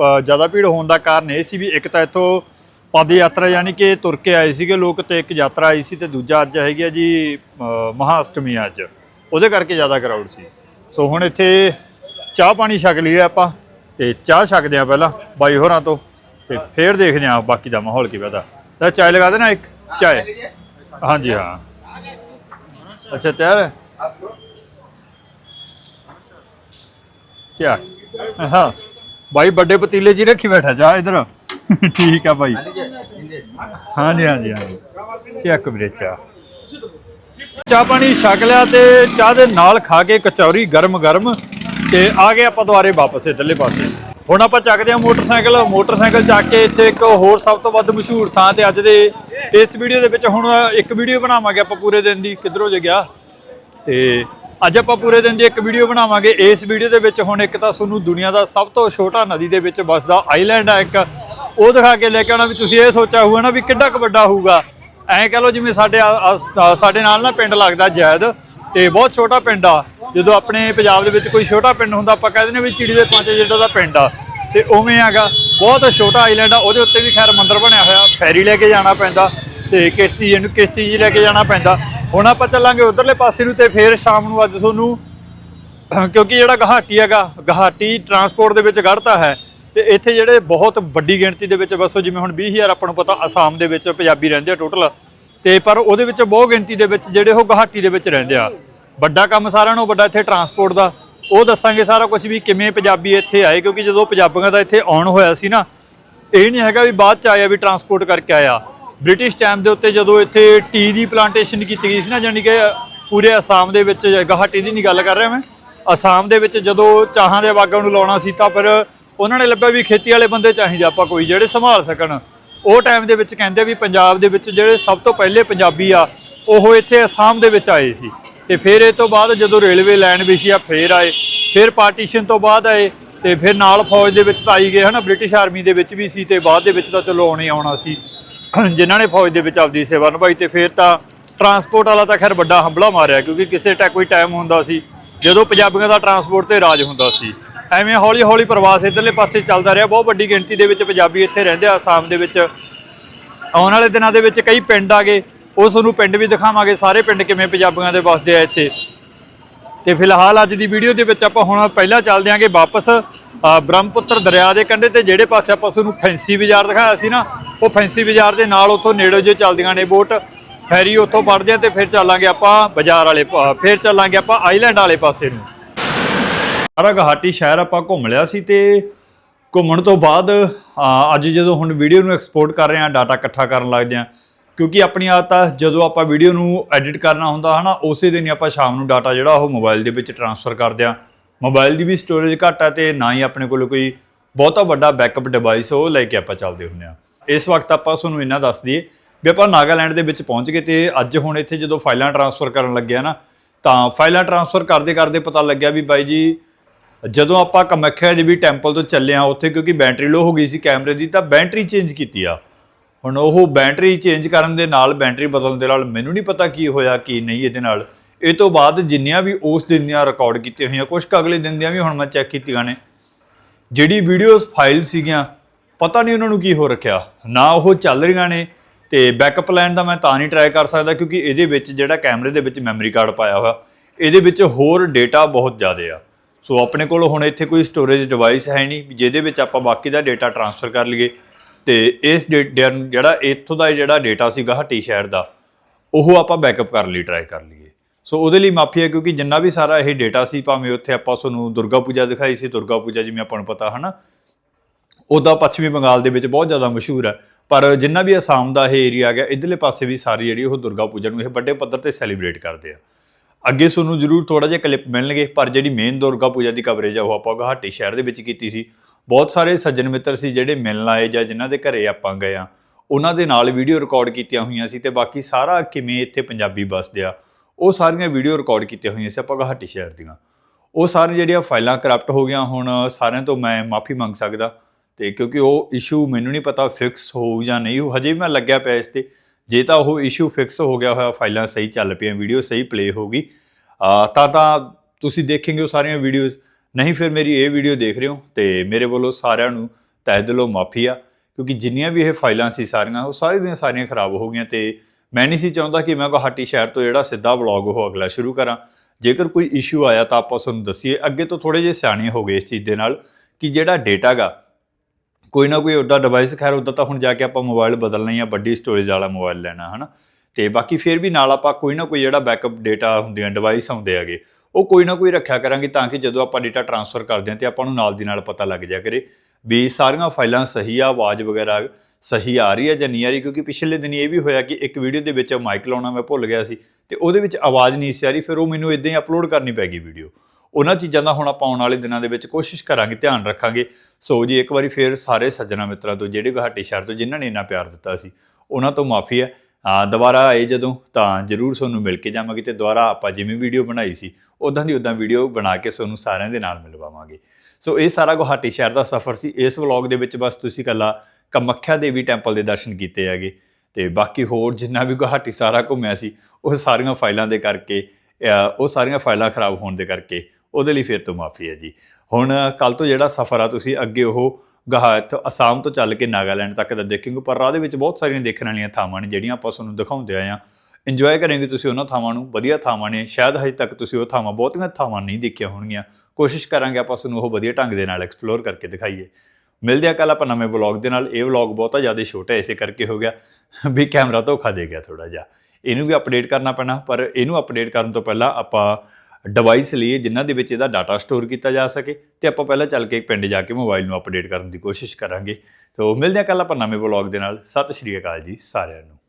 ਅ, ਜ਼ਿਆਦਾ ਭੀੜ ਹੋਣ ਦਾ ਕਾਰਨ ਇਹ ਸੀ ਵੀ ਇੱਕ ਤਾਂ ਇੱਥੋਂ ਪਦ ਯਾਤਰਾ ਯਾਨੀ ਕਿ ਤੁਰ ਕੇ ਆਏ ਸੀਗੇ ਲੋਕ ਤੇ ਇੱਕ ਯਾਤਰਾ ਆਈ ਸੀ ਤੇ ਦੂਜਾ ਅੱਜ ਹੈਗੀ ਆ ਜੀ ਆ ਅੱਜ। ਉਹਦੇ ਕਰਕੇ ਜ਼ਿਆਦਾ ਕਰਾਊਡ ਸੀ। ਸੋ ਹੁਣ ਇੱਥੇ ਚਾਹ ਪਾਣੀ ਛਕ ਲਈਏ ਆਪਾਂ ਤੇ ਚਾਹ ਛਕਦੇ ਆ ਪਹਿਲਾਂ ਬਾਈ ਹੋਰਾਂ ਤੋਂ। ਤੇ ਫੇਰ ਦੇਖਦੇ ਆ ਬਾਕੀ ਦਾ ਮਾਹੌਲ ਕਿਵੇਂ ਦਾ ਤਾਂ ਚਾय ਲਗਾ ਦੇਣਾ ਇੱਕ ਚਾय ਹਾਂਜੀ, ਹਾਂ। ਅੱਛਾ, ਤਿਆਰ ਹੈ? ਕਿਆ? ਹਾਂ। ਭਾਈ ਵੱਡੇ ਪਤੀਲੇ ਜੀ ਰੱਖੀ ਬੈਠਾ, ਜਾ ਇਧਰ। ਠੀਕ ਆ ਭਾਈ ਹਾਂਜੀ ਹਾਂਜੀ ਹਾਂਜੀ। ਚੱਕ ਵੀਰੇ ਚਾਹ ਚਾਹ ਪਾਣੀ ਛਕ ਲਿਆ ਤੇ ਚਾਹ ਦੇ ਨਾਲ ਖਾ ਕੇ ਕਚੌਰੀ ਗਰਮ ਗਰਮ ਤੇ ਆ ਗਏ ਆਪਾਂ ਦੁਆਰੇ ਵਾਪਸ ਇਧਰਲੇ ਪਾਸੇ। ਹੁਣ ਆਪਾਂ ਚੱਕਦੇ ਆ ਮੋਟਰਸਾਈਕਲ। ਮੋਟਰਸਾਈਕਲ ਚੱਕ ਕੇ ਇੱਥੇ ਇੱਕ ਹੋਰ ਸਭ ਤੋਂ ਵੱਧ ਮਸ਼ਹੂਰ ਥਾਂ ਤੇ ਅੱਜ ਦੇ ਇਸ ਵੀਡੀਓ ਦੇ ਵਿੱਚ ਹੁਣ ਇੱਕ ਵੀਡੀਓ ਬਣਾਵਾਂਗੇ ਆਪਾਂ ਪੂਰੇ ਦਿਨ ਦੀ। ਕਿੱਧਰੋਂ ਜੇ ਗਿਆ? ਤੇ ਅੱਜ ਆਪਾਂ ਪੂਰੇ ਦਿਨ ਦੀ ਇੱਕ ਵੀਡੀਓ ਬਣਾਵਾਂਗੇ। ਇਸ ਵੀਡੀਓ ਦੇ ਵਿੱਚ ਹੁਣ ਇੱਕ ਤਾਂ ਤੁਹਾਨੂੰ ਦੁਨੀਆ ਦਾ ਸਭ ਤੋਂ ਛੋਟਾ ਨਦੀ ਦੇ ਵਿੱਚ ਵਸਦਾ ਆਈਲੈਂਡ ਆ ਇੱਕ। ਉਹ ਦਿਖਾ ਕੇ ਲੈ ਕੇ ਆਉਣਾ ਵੀ ਤੁਸੀਂ ਇਹ ਸੋਚਿਆ ਹੋਊਗਾ ਨਾ ਵੀ ਕਿੱਡਾ ਕੁ ਵੱਡਾ ਹੋਊਗਾ। ਐਂ ਕਹ ਲਓ ਜਿਵੇਂ ਸਾਡੇ ਸਾਡੇ ਨਾਲ ਨਾ ਪਿੰਡ ਲੱਗਦਾ ਜੈਦ। ਤੇ ਬਹੁਤ ਛੋਟਾ ਪਿੰਡ ਆ। ਜਦੋਂ ਆਪਣੇ ਪੰਜਾਬ ਦੇ ਵਿੱਚ ਕੋਈ ਛੋਟਾ ਪਿੰਡ ਹੁੰਦਾ, ਆਪਾਂ ਕਹਿੰਦੇ ਨੇ ਵੀ ਚਿੜੀ ਦੇ ਪੰਜ ਜਿਹੜਾ ਦਾ ਪਿੰਡ ਆ। ਤੇ ਉਵੇਂ ਹੈਗਾ। ਬਹੁਤ ਛੋਟਾ ਆਈਲੈਂਡ ਆ, ਉਹਦੇ ਉੱਤੇ ਵੀ ਖੈਰ ਮੰਦਿਰ ਬਣਿਆ ਹੋਇਆ। ਫੈਰੀ ਲੈ ਕੇ ਜਾਣਾ ਪੈਂਦਾ ਤੇ ਕਿਸ਼ਤੀ ਇਹਨੂੰ ਕਿਸ਼ਤੀ ਜੀ ਲੈ ਕੇ ਜਾਣਾ ਪੈਂਦਾ। ਹੁਣ ਆਪਾਂ ਚੱਲਾਂਗੇ ਉਧਰਲੇ ਪਾਸੇ ਨੂੰ ਤੇ ਫੇਰ ਸ਼ਾਮ ਨੂੰ ਅੱਜ ਤੁਹਾਨੂੰ, ਕਿਉਂਕਿ ਜਿਹੜਾ ਗਹਾਟੀ ਹੈਗਾ, ਗਹਾਟੀ ਟਰਾਂਸਪੋਰਟ ਦੇ ਵਿੱਚ ਗੜਤਾ ਹੈ। ਤੇ ਇੱਥੇ ਜਿਹੜੇ ਬਹੁਤ ਵੱਡੀ ਗਿਣਤੀ ਦੇ ਵਿੱਚ ਬਸੋ, ਜਿਵੇਂ ਹੁਣ 20000 ਆਪਾਂ ਨੂੰ ਪਤਾ, ਅਸਾਮ ਦੇ ਵਿੱਚ ਪੰਜਾਬੀ ਰਹਿੰਦੇ ਆ ਟੋਟਲ ਤੇ ਪਰ ਉਹਦੇ ਵਿੱਚ ਬਹੁਤ ਗਿਣਤੀ ਦੇ ਵਿੱਚ ਜਿਹੜੇ ਉਹ ਗੁਹਾਟੀ ਦੇ ਵਿੱਚ ਰਹਿੰਦੇ ਆ। ਵੱਡਾ ਕੰਮ ਸਾਰਿਆਂ ਨੂੰ ਵੱਡਾ ਇੱਥੇ ਟਰਾਂਸਪੋਰਟ ਦਾ। ਉਹ ਦੱਸਾਂਗੇ ਸਾਰਾ ਕੁਝ ਵੀ ਕਿਵੇਂ ਪੰਜਾਬੀ ਇੱਥੇ ਆਏ, ਕਿਉਂਕਿ ਜਦੋਂ ਪੰਜਾਬੀਆਂ ਦਾ ਇੱਥੇ ਆਉਣ ਹੋਇਆ ਸੀ ਨਾ, ਇਹ ਨਹੀਂ ਹੈਗਾ ਵੀ ਬਾਅਦ ਚ ਆਇਆ ਵੀ ਟਰਾਂਸਪੋਰਟ ਕਰਕੇ ਆਇਆ। ਬ੍ਰਿਟਿਸ਼ ਟਾਈਮ ਦੇ ਉੱਤੇ ਜਦੋਂ ਇੱਥੇ ਟੀ ਦੀ ਪਲਾਂਟੇਸ਼ਨ ਕੀਤੀ ਗਈ ਸੀ ਨਾ ਯਾਨੀ ਕਿ ਪੂਰੇ ਅਸਾਮ ਦੇ ਵਿੱਚ, ਗੁਹਾਟੀ ਦੀ ਨਹੀਂ ਗੱਲ ਕਰ ਰਿਹਾ ਮੈਂ। ਅਸਾਮ ਦੇ ਵਿੱਚ ਜਦੋਂ ਚਾਹਾਂ ਦੇ ਬਾਗਾਂ ਨੂੰ ਲਾਉਣਾ ਸੀ ਤਾਂ ਫਿਰ ਉਹਨਾਂ ਨੇ ਲੱਭਿਆ ਵੀ ਖੇਤੀ ਵਾਲੇ ਬੰਦੇ ਚਾਹੀਦੇ ਆਪਾਂ ਕੋਈ, ਜਿਹੜੇ ਸੰਭਾਲ ਸਕਣ। ਉਹ ਟਾਈਮ ਦੇ ਵਿੱਚ ਕਹਿੰਦੇ ਵੀ ਪੰਜਾਬ ਦੇ ਵਿੱਚ ਜਿਹੜੇ ਸਭ ਤੋਂ ਪਹਿਲੇ ਪੰਜਾਬੀ ਆ, ਉਹ ਇੱਥੇ ਅਸਾਮ ਦੇ ਵਿੱਚ ਆਏ ਸੀ। ਤੇ ਫਿਰ ਇਹ ਤੋਂ ਬਾਅਦ ਜਦੋਂ ਰੇਲਵੇ ਲਾਈਨ ਵਿਛੀ ਆ, ਫੇਰ ਆਏ। ਫਿਰ ਪਾਰਟੀਸ਼ਨ ਤੋਂ ਬਾਅਦ ਆਏ ਤੇ ਫਿਰ ਨਾਲ ਫੌਜ ਦੇ ਵਿੱਚ ਤਾਂ ਆਈ ਗਏ, ਹਨਾ ਬ੍ਰਿਟਿਸ਼ ਆਰਮੀ ਦੇ ਵਿੱਚ ਵੀ ਸੀ ਤੇ ਬਾਅਦ ਦੇ ਵਿੱਚ ਤਾਂ ਚਲੋ ਆਉਣੇ ਆਉਣਾ ਸੀ। *clears throat* ਜਿਨ੍ਹਾਂ ਨੇ ਫੌਜ ਦੇ ਵਿੱਚ ਆਪਦੀ ਸੇਵਾ ਨਿਭਾਈ ਤੇ ਫਿਰ ਤਾਂ ਟਰਾਂਸਪੋਰਟ ਵਾਲਾ ਤਾਂ ਖੈਰ ਵੱਡਾ ਹੰਬਲਾ ਮਾਰਿਆ, ਕਿਉਂਕਿ ਕਿਸੇ ਟਾ ਕੋਈ ਟਾਈਮ ਹੁੰਦਾ ਸੀ। ਜਦੋਂ ਪੰਜਾਬੀਆਂ ਦਾ ਟਰਾਂਸਪੋਰਟ ਤੇ ਰਾਜ ਹੁੰਦਾ ਸੀ। ਐਵੇਂ ਹੌਲੀ ਹੌਲੀ ਪ੍ਰਵਾਸ ਇਧਰਲੇ ਪਾਸੇ ਚੱਲਦਾ ਰਿਹਾ। ਬਹੁਤ ਵੱਡੀ ਗਿਣਤੀ ਦੇ ਵਿੱਚ ਪੰਜਾਬੀ ਇੱਥੇ ਰਹਿੰਦੇ ਆ ਆਸਾਮ ਦੇ ਵਿੱਚ। ਆਉਣ ਵਾਲੇ ਦਿਨਾਂ ਦੇ ਵਿੱਚ ਕਈ ਪਿੰਡ ਆ ਗਏ। ਉਹ ਤੁਹਾਨੂੰ ਪਿੰਡ ਵੀ ਦਿਖਾਵਾਂਗੇ। ਸਾਰੇ ਪਿੰਡ ਕਿਵੇਂ ਪੰਜਾਬੀਆਂ ਦੇ ਵਸਦੇ ਆ ਇੱਥੇ। ਤੇ ਫਿਲਹਾਲ ਅੱਜ ਦੀ ਵੀਡੀਓ ਦੇ ਵਿੱਚ ਆਪਾਂ ਹੁਣ ਪਹਿਲਾਂ ਚੱਲਦੇ ਆਂਗੇ ਵਾਪਸ। ਬ੍ਰਹਮਪੁੱਤਰ ਦਰਿਆ ਦੇ ਕੰਢੇ ਤੇ ਜਿਹੜੇ ਪਾਸੇ ਆਪਾਂ ਤੁਹਾਨੂੰ ਫੈਂਸੀ ਬਾਜ਼ਾਰ ਦਿਖਾਇਆ ਸੀ ਨਾ, ਉਹ ਫੈਂਸੀ ਬਾਜ਼ਾਰ ਦੇ ਨਾਲ ਉੱਥੋਂ ਨੇੜੇ ਜੇ ਚੱਲਦੀਆਂ ਨੇ ਬੋਟ। ਫੈਰੀ ਉੱਥੋਂ ਵੜਦੇ ਆ ਤੇ ਫਿਰ ਚੱਲਾਂਗੇ ਆਪਾਂ ਬਾਜ਼ਾਰ ਵਾਲੇ ਪਾ- ਫਿਰ ਚੱਲਾਂਗੇ ਆਪਾਂ ਆਈਲੈਂਡ ਵਾਲੇ ਪਾਸੇ ਨੂੰ। ਸਾਰਾ ਗੁਹਾਟੀ ਸ਼ਹਿਰ ਆਪਾਂ ਘੁੰਮ ਲਿਆ ਸੀ ਤੇ ਘੁੰਮਣ ਤੋਂ ਬਾਅਦ ਅੱਜ ਜਦੋਂ ਹੁਣ ਵੀਡੀਓ ਨੂੰ ਐਕਸਪੋਰਟ ਕਰ ਰਹੇ ਹਾਂ ਡਾਟਾ ਇਕੱਠਾ ਕਰਨ ਲੱਗਦੇ ਹਾਂ, ਕਿਉਂਕਿ ਆਪਣੀ ਆਦਤ ਆ ਜਦੋਂ ਆਪਾਂ ਵੀਡੀਓ ਨੂੰ ਐਡਿਟ ਕਰਨਾ ਹੁੰਦਾ ਹਨਾ, ਉਸੇ ਦਿਨ ਹੀ ਆਪਾਂ ਸ਼ਾਮ ਨੂੰ ਡਾਟਾ ਜਿਹੜਾ ਉਹ ਮੋਬਾਈਲ ਦੇ ਵਿੱਚ ਟਰਾਂਸਫਰ ਕਰਦੇ ਆ ਮੋਬਾਈਲ ਦੀ ਵੀ ਸਟੋਰੇਜ ਘੱਟ ਹੈ ਤੇ ਨਾ ਹੀ ਆਪਣੇ ਕੋਲ ਕੋਈ ਬਹੁਤਾ ਵੱਡਾ ਬੈਕਅਪ ਡਿਵਾਈਸ ਉਹ ਲੈ ਕੇ ਆਪਾਂ ਚੱਲਦੇ ਹੁੰਦੇ ਆ ਇਸ ਵਕਤ ਆਪਾਂ ਤੁਹਾਨੂੰ ਇੰਨਾ ਦੱਸ ਦਈਏ ਵੀ ਆਪਾਂ ਨਾਗਾਲੈਂਡ ਦੇ ਵਿੱਚ ਪਹੁੰਚ ਗਏ ਤੇ ਅੱਜ ਹੁਣ ਇੱਥੇ ਜਦੋਂ ਫਾਈਲਾਂ ਟਰਾਂਸਫਰ ਕਰਨ ਲੱਗਿਆ ਨਾ, ਤਾਂ ਫਾਈਲਾਂ ਟਰਾਂਸਫਰ ਕਰਦੇ ਕਰਦੇ ਪਤਾ ਲੱਗਿਆ ਵੀ ਬਾਈ ਜੀ ਜਦੋਂ ਆਪਾਂ ਕਮੱਖਿਆ ਦੇਵੀ ਟੈਂਪਲ ਤੋਂ ਚੱਲੇ ਆ ਉੱਥੇ ਕਿਉਂਕਿ ਬੈਟਰੀ ਲੋ ਹੋ ਗਈ ਸੀ ਕੈਮਰੇ ਦੀ, ਤਾਂ ਬੈਟਰੀ ਚੇਂਜ ਕੀਤੀ ਆ। ਹੁਣ ਉਹ ਬੈਟਰੀ ਚੇਂਜ ਕਰਨ ਦੇ ਨਾਲ ਬੈਟਰੀ ਬਦਲਣ ਦੇ ਨਾਲ ਮੈਨੂੰ ਨਹੀਂ ਪਤਾ ਕੀ ਹੋਇਆ, ਕੀ ਨਹੀਂ ਇਹਦੇ ਨਾਲ। ਇਹ ਤੋਂ ਬਾਅਦ ਜਿੰਨੀਆਂ ਵੀ ਉਸ ਦਿਨ ਦੀਆਂ ਰਿਕਾਰਡ ਕੀਤੀਆਂ ਹੋਈਆਂ ਕੁਝ ਕੁ ਅਗਲੇ ਦਿਨ ਦੀਆਂ ਵੀ ਹੁਣ ਮੈਂ ਚੈੱਕ ਕੀਤੀਆਂ ਨੇ। ਜਿਹੜੀ ਵੀਡੀਓਜ਼ ਫਾਈਲ ਸੀਗੀਆਂ, ਪਤਾ ਨਹੀਂ ਉਹਨਾਂ ਨੂੰ ਕੀ ਹੋ ਰੱਖਿਆ। ਨਾ ਉਹ ਚੱਲ ਰਹੀਆਂ ਨੇ ਤੇ ਬੈਕਅਪ ਪਲਾਨ ਦਾ ਮੈਂ ਤਾਂ ਨਹੀਂ ਟਰਾਈ ਕਰ ਸਕਦਾ ਕਿਉਂਕਿ ਇਹਦੇ ਵਿੱਚ ਜਿਹੜਾ ਕੈਮਰੇ ਦੇ ਵਿੱਚ ਮੈਮਰੀ ਕਾਰਡ ਪਾਇਆ ਹੋਇਆ, ਇਹਦੇ ਵਿੱਚ ਹੋਰ ਡੇਟਾ ਬਹੁਤ ਜ਼ਿਆਦਾ ਆ। ਸੋ ਆਪਣੇ ਕੋਲ ਹੁਣ ਇੱਥੇ ਕੋਈ ਸਟੋਰੇਜ ਡਿਵਾਈਸ ਹੈ ਨਹੀਂ, ਜਿਹਦੇ ਵਿੱਚ ਆਪਾਂ ਬਾਕੀ ਦਾ ਡੇਟਾ ਟਰਾਂਸਫਰ ਕਰ ਲਈਏ। ਤੇ ਇਸ ਡੇਟਾ ਨੂੰ ਜਿਹੜਾ ਇੱਥੋਂ ਦਾ ਜਿਹੜਾ ਡੇਟਾ ਸੀਗਾ ਹੱਟੀ ਸ਼ਹਿਰ ਦਾ, ਉਹ ਆਪਾਂ ਬੈਕਅਪ ਕਰਨ ਲਈ ਟਰਾਈ ਕਰ ਲਈਏ। ਸੋ ਉਹਦੇ ਲਈ ਮਾਫੀ ਹੈ, ਕਿਉਂਕਿ ਜਿੰਨਾ ਵੀ ਸਾਰਾ ਇਹ ਡੇਟਾ ਸੀ, ਭਾਵੇਂ ਉੱਥੇ ਆਪਾਂ ਤੁਹਾਨੂੰ ਦੁਰਗਾ ਪੂਜਾ ਦਿਖਾਈ ਸੀ, ਦੁਰਗਾ ਪੂਜਾ ਜਿਵੇਂ ਆਪਾਂ ਨੂੰ ਪਤਾ, ਹਨਾ? ਉਹਦਾ ਪੱਛਮੀ ਬੰਗਾਲ ਦੇ ਵਿੱਚ ਬਹੁਤ ਜ਼ਿਆਦਾ ਮਸ਼ਹੂਰ ਹੈ। ਪਰ ਜਿੰਨਾ ਵੀ ਅਸਾਮ ਦਾ ਇਹ ਏਰੀਆ ਗਿਆ ਇਧਰਲੇ ਪਾਸੇ ਵੀ ਸਾਰੀ ਜਿਹੜੀ ਉਹ ਦੁਰਗਾ ਪੂਜਾ ਨੂੰ ਇਹ ਵੱਡੇ ਪੱਧਰ ਤੇ ਸੈਲੀਬ੍ਰੇਟ ਕਰਦੇ ਆ। ਅੱਗੇ ਤੁਹਾਨੂੰ ਜ਼ਰੂਰ ਥੋੜਾ ਜਿਹਾ ਕਲਿੱਪ ਮਿਲਣਗੇ, ਪਰ ਜਿਹੜੀ ਮੇਨ ਦੁਰਗਾ ਪੂਜਾ ਦੀ ਕਵਰੇਜ ਆ, ਉਹ ਆਪਾਂ ਗੁਹਾਟੀ ਸ਼ਹਿਰ ਦੇ ਵਿੱਚ ਕੀਤੀ ਸੀ। ਬਹੁਤ ਸਾਰੇ ਸੱਜਣ ਮਿੱਤਰ ਸੀ ਜਿਹੜੇ ਮਿਲਣ ਆਏ ਜਾਂ ਜਿਨ੍ਹਾਂ ਦੇ ਘਰੇ ਆਪਾਂ ਗਏ ਆ। ਉਹਨਾਂ ਦੇ ਨਾਲ ਵੀਡੀਓ ਰਿਕਾਰਡ ਕੀਤੀਆਂ ਹੋਈਆਂ ਸੀ ਤੇ ਬਾਕੀ ਸਾਰਾ ਕਿਵੇਂ ਇੱਥੇ ਪੰਜਾਬੀ ਵਸਦੇ ਆ, ਉਹ ਸਾਰੀਆਂ ਵੀਡੀਓ ਰਿਕਾਰਡ ਕੀਤੀਆਂ ਹੋਈਆਂ ਸੀ ਆਪਾਂ ਗੁਹਾਟੀ ਸ਼ਹਿਰ ਦੀਆਂ। ਉਹ ਸਾਰੀਆਂ ਜਿਹੜੀਆਂ ਫਾਈਲਾਂ ਕਰਪਟ ਹੋ ਗਈਆਂ, ਹੁਣ ਸਾਰਿਆਂ ਤੋਂ ਮੈਂ ਮਾਫੀ ਮੰਗ ਸਕਦਾ ਤੇ ਕਿਉਂਕਿ ਉਹ ਇਸ਼ੂ ਮੈਨੂੰ ਨਹੀਂ ਪਤਾ ਫਿਕਸ ਹੋਊ ਜਾਂ ਨਹੀਂ ਹੋ ਹਜੇ ਵੀ ਮੈਂ ਲੱਗਿਆ ਪਿਆ ਇਸ ਤੇ। ਜੇ ਤਾਂ ਉਹ ਇਸ਼ੂ ਫਿਕਸ ਹੋ ਗਿਆ ਹੋਇਆ, ਫਾਈਲਾਂ ਸਹੀ ਚੱਲ ਪਈਆਂ ਵੀਡੀਓ ਸਹੀ ਪਲੇ ਹੋਗੀ ਤਾਂ ਤਾਂ ਤੁਸੀਂ ਦੇਖेंगे ਉਹ ਸਾਰੀਆਂ ਵੀਡੀਓਜ਼ ਨਹੀਂ, ਫਿਰ ਮੇਰੀ ਇਹ ਵੀਡੀਓ ਦੇਖ ਰਹੇ ਹੋ ਤੇ ਮੇਰੇ ਵੱਲੋਂ ਸਾਰਿਆਂ ਨੂੰ ਤਹਿ ਦਿਲੋਂ ਮਾਫੀ ਆ, ਕਿਉਂਕਿ ਜਿੰਨੀਆਂ ਵੀ ਇਹ ਫਾਈਲਾਂ ਸੀ ਸਾਰੀਆਂ, ਉਹ ਸਾਰੀਆਂ ਦੀਆਂ ਸਾਰੀਆਂ ਖਰਾਬ ਹੋ ਗਈਆਂ ਤੇ ਮੈਂ ਨਹੀਂ ਸੀ ਚਾਹੁੰਦਾ ਕਿ ਮੈਂ ਗੁਹਾਟੀ ਸ਼ਹਿਰ ਤੋਂ ਜਿਹੜਾ ਸਿੱਧਾ ਵਲੌਗ ਉਹ ਅਗਲਾ ਸ਼ੁਰੂ ਕਰਾਂ। ਜੇਕਰ ਕੋਈ ਇਸ਼ੂ ਆਇਆ ਤਾਂ ਆਪਾਂ ਤੁਹਾਨੂੰ ਦੱਸੀਏ, ਅੱਗੇ ਤੋਂ ਥੋੜੇ ਜਿਹੇ ਸਿਆਣੇ ਹੋ ਗਏ ਇਸ ਚੀਜ਼ ਦੇ ਨਾਲ ਕਿ ਜਿਹੜਾ ਡੇਟਾ ਗਾ ਕੋਈ ਨਾ ਕੋਈ ਉਹਦਾ ਡਿਵਾਈਸ ਖੈਰ ਉਹਦਾ ਤਾਂ ਹੁਣ ਜਾ ਕੇ ਆਪਾਂ ਮੋਬਾਈਲ ਬਦਲਣਾ ਜਾਂ ਵੱਡੀ ਸਟੋਰੇਜ ਵਾਲਾ ਮੋਬਾਈਲ ਲੈਣਾ, ਹਨਾ। ਤੇ ਬਾਕੀ ਫਿਰ ਵੀ ਨਾਲ ਆਪਾਂ ਕੋਈ ਨਾ ਕੋਈ ਜਿਹੜਾ ਬੈਕਅਪ ਡੇਟਾ ਹੁੰਦੀਆਂ ਡਿਵਾਈਸ ਆਉਂਦੇ ਹੈਗੇ, ਉਹ ਕੋਈ ਨਾ ਕੋਈ ਰੱਖਿਆ ਕਰਾਂਗੇ ਤਾਂ ਕਿ ਜਦੋਂ ਆਪਾਂ ਡੇਟਾ ਟਰਾਂਸਫਰ ਕਰਦੇ ਹਾਂ ਤੇ ਆਪਾਂ ਨੂੰ ਨਾਲ ਦੀ ਨਾਲ ਪਤਾ ਲੱਗ ਜਾ ਕਰੇ ਵੀ ਸਾਰੀਆਂ ਫਾਈਲਾਂ ਸਹੀ ਆ, ਆਵਾਜ਼ ਵਗੈਰਾ ਸਹੀ ਆ ਰਹੀ ਹੈ ਜਾਂ ਨਹੀਂ ਆ ਰਹੀ, ਕਿਉਂਕਿ ਪਿਛਲੇ ਦਿਨ ਇਹ ਵੀ ਹੋਇਆ ਕਿ ਇੱਕ ਵੀਡੀਓ ਦੇ ਵਿੱਚ ਮਾਈਕ ਲਾਉਣਾ ਮੈਂ ਭੁੱਲ ਗਿਆ ਸੀ ਤੇ ਉਹਦੇ ਵਿੱਚ ਆਵਾਜ਼ ਨਹੀਂ ਸੀ ਆ ਰਹੀ, ਫਿਰ ਉਹ ਮੈਨੂੰ ਇਦਾਂ ਹੀ ਅਪਲੋਡ ਕਰਨੀ ਪੈ ਗਈ ਵੀਡੀਓ ਉਹਨਾਂ ਚੀਜ਼ਾਂ ਦਾ ਹੁਣ ਆਪਾਂ ਆਉਣ ਵਾਲੇ ਦਿਨਾਂ ਦੇ ਵਿੱਚ ਕੋਸ਼ਿਸ਼ ਕਰਾਂਗੇ, ਧਿਆਨ ਰੱਖਾਂਗੇ। ਸੋ ਜੀ, ਇੱਕ ਵਾਰੀ ਫੇਰ ਸਾਰੇ ਸੱਜਣਾ ਮਿੱਤਰਾਂ ਤੋਂ, ਜਿਹੜੇ ਗੁਹਾਟੀ ਸ਼ਹਿਰ ਤੋਂ, ਜਿਨ੍ਹਾਂ ਨੇ ਇੰਨਾ ਪਿਆਰ ਦਿੱਤਾ ਸੀ, ਉਹਨਾਂ ਤੋਂ ਮਾਫੀ ਹੈ। ਦੁਬਾਰਾ ਆਏ ਜਦੋਂ, ਤਾਂ ਜਰੂਰ ਤੁਹਾਨੂੰ ਮਿਲ ਕੇ ਜਾਵਾਂਗੇ ਤੇ ਦੁਬਾਰਾ ਆਪਾਂ ਜਿਵੇਂ ਵੀਡੀਓ ਬਣਾਈ ਸੀ ਉਦਾਂ ਦੀ ਉਦਾਂ ਵੀਡੀਓ ਬਣਾ ਕੇ ਤੁਹਾਨੂੰ ਸਾਰਿਆਂ ਦੇ ਨਾਲ ਮਿਲਵਾਵਾਂਗੇ। ਸੋ ਇਹ ਸਾਰਾ ਗੁਹਾਟੀ ਸ਼ਹਿਰ ਦਾ ਸਫ਼ਰ ਸੀ। ਇਸ ਵਲੌਗ ਦੇ ਵਿੱਚ ਬਸ ਤੁਸੀਂ ਕੱਲਾ ਕਮੱਖਿਆ ਦੇਵੀ ਟੈਂਪਲ ਦੇ ਦਰਸ਼ਨ ਕੀਤੇ ਹੈਗੇ। ਤੇ ਬਾਕੀ ਹੋਰ ਜਿੰਨਾ ਵੀ ਗੁਹਾਟੀ ਸਾਰਾ ਘੁੰਮਿਆ ਸੀ, ਉਹ ਸਾਰੀਆਂ ਫਾਈਲਾਂ ਦੇ ਕਰਕੇ ਉਹ ਸਾਰੀਆਂ ਫਾਈਲਾਂ ਖਰਾਬ ਹੋਣ ਦੇ ਕਰਕੇ ਉਹਦੇ ਲਈ ਫਿਰ ਤੋਂ ਮਾਫੀ ਹੈ ਜੀ। ਹੁਣ ਕੱਲ ਤੋਂ ਜਿਹੜਾ ਸਫ਼ਰ ਆ, ਤੁਸੀਂ ਅੱਗੇ ਉਹ ਗਹਾਤ ਅਸਾਮ ਤੋਂ ਚੱਲ ਕੇ ਨਾਗਾਲੈਂਡ ਤੱਕ ਦਾ ਦੇਖੋਗੇ, ਪਰ ਰਾਹ ਦੇ ਵਿੱਚ ਬਹੁਤ ਸਾਰੀਆਂ ਦੇਖਣ ਵਾਲੀਆਂ ਥਾਵਾਂ ਨੇ, ਜਿਹੜੀਆਂ ਆਪਾਂ ਤੁਹਾਨੂੰ ਦਿਖਾਉਂਦੇ ਆਏ ਆ ਇੰਜੋਏ ਕਰਾਂਗੇ ਤੁਸੀਂ ਉਹਨਾਂ ਥਾਵਾਂ ਨੂੰ, ਵਧੀਆ ਥਾਵਾਂ ਨੇ। ਸ਼ਾਇਦ ਹਜੇ ਤੱਕ ਤੁਸੀਂ ਉਹ ਥਾਵਾਂ, ਬਹੁਤੀਆਂ ਥਾਵਾਂ ਨਹੀਂ ਦੇਖੀਆਂ ਹੋਣਗੀਆਂ। ਕੋਸ਼ਿਸ਼ ਕਰਾਂਗੇ ਆਪਾਂ ਤੁਹਾਨੂੰ ਉਹ ਵਧੀਆ ਢੰਗ ਦੇ ਨਾਲ ਐਕਸਪਲੋਰ ਕਰਕੇ ਦਿਖਾਈਏ। ਮਿਲਦੇ ਆ ਕੱਲ ਆਪਾਂ ਨਵੇਂ ਵਲੌਗ ਦੇ ਨਾਲ। ਇਹ ਵਲੌਗ ਬਹੁਤਾ ਜ਼ਿਆਦਾ ਛੋਟਾ ਇਸੇ ਕਰਕੇ ਹੋ ਗਿਆ। ਵੀ ਕੈਮਰਾ ਧੋਖਾ ਦੇ ਗਿਆ ਥੋੜਾ ਜਿਹਾ। ਇਹਨੂੰ ਵੀ ਅਪਡੇਟ ਕਰਨਾ ਪੈਣਾ, ਪਰ ਇਹਨੂੰ ਅਪਡੇਟ ਕਰਨ ਤੋਂ ਪਹਿਲਾਂ ਆਪਾਂ ਡਿਵਾਈਸ ਲਈਏ ਜਿਨ੍ਹਾਂ ਦੇ ਵਿੱਚ ਇਹਦਾ ਡਾਟਾ ਸਟੋਰ ਕੀਤਾ ਜਾ ਸਕੇ ਤੇ ਆਪਾਂ ਪਹਿਲਾਂ ਚੱਲ ਕੇ ਪਿੰਡ ਜਾ ਕੇ ਮੋਬਾਈਲ ਨੂੰ ਅਪਡੇਟ ਕਰਨ ਦੀ ਕੋਸ਼ਿਸ਼ ਕਰਾਂਗੇ। ਤੋਂ ਮਿਲਦੇ ਹਾਂ ਕੱਲ ਆਪਾਂ ਨਵੇਂ ਵਲੌਗ ਦੇ ਨਾਲ। ਸਤਿ ਸ਼੍ਰੀ ਅਕਾਲ ਜੀ ਸਾਰਿਆਂ ਨੂੰ।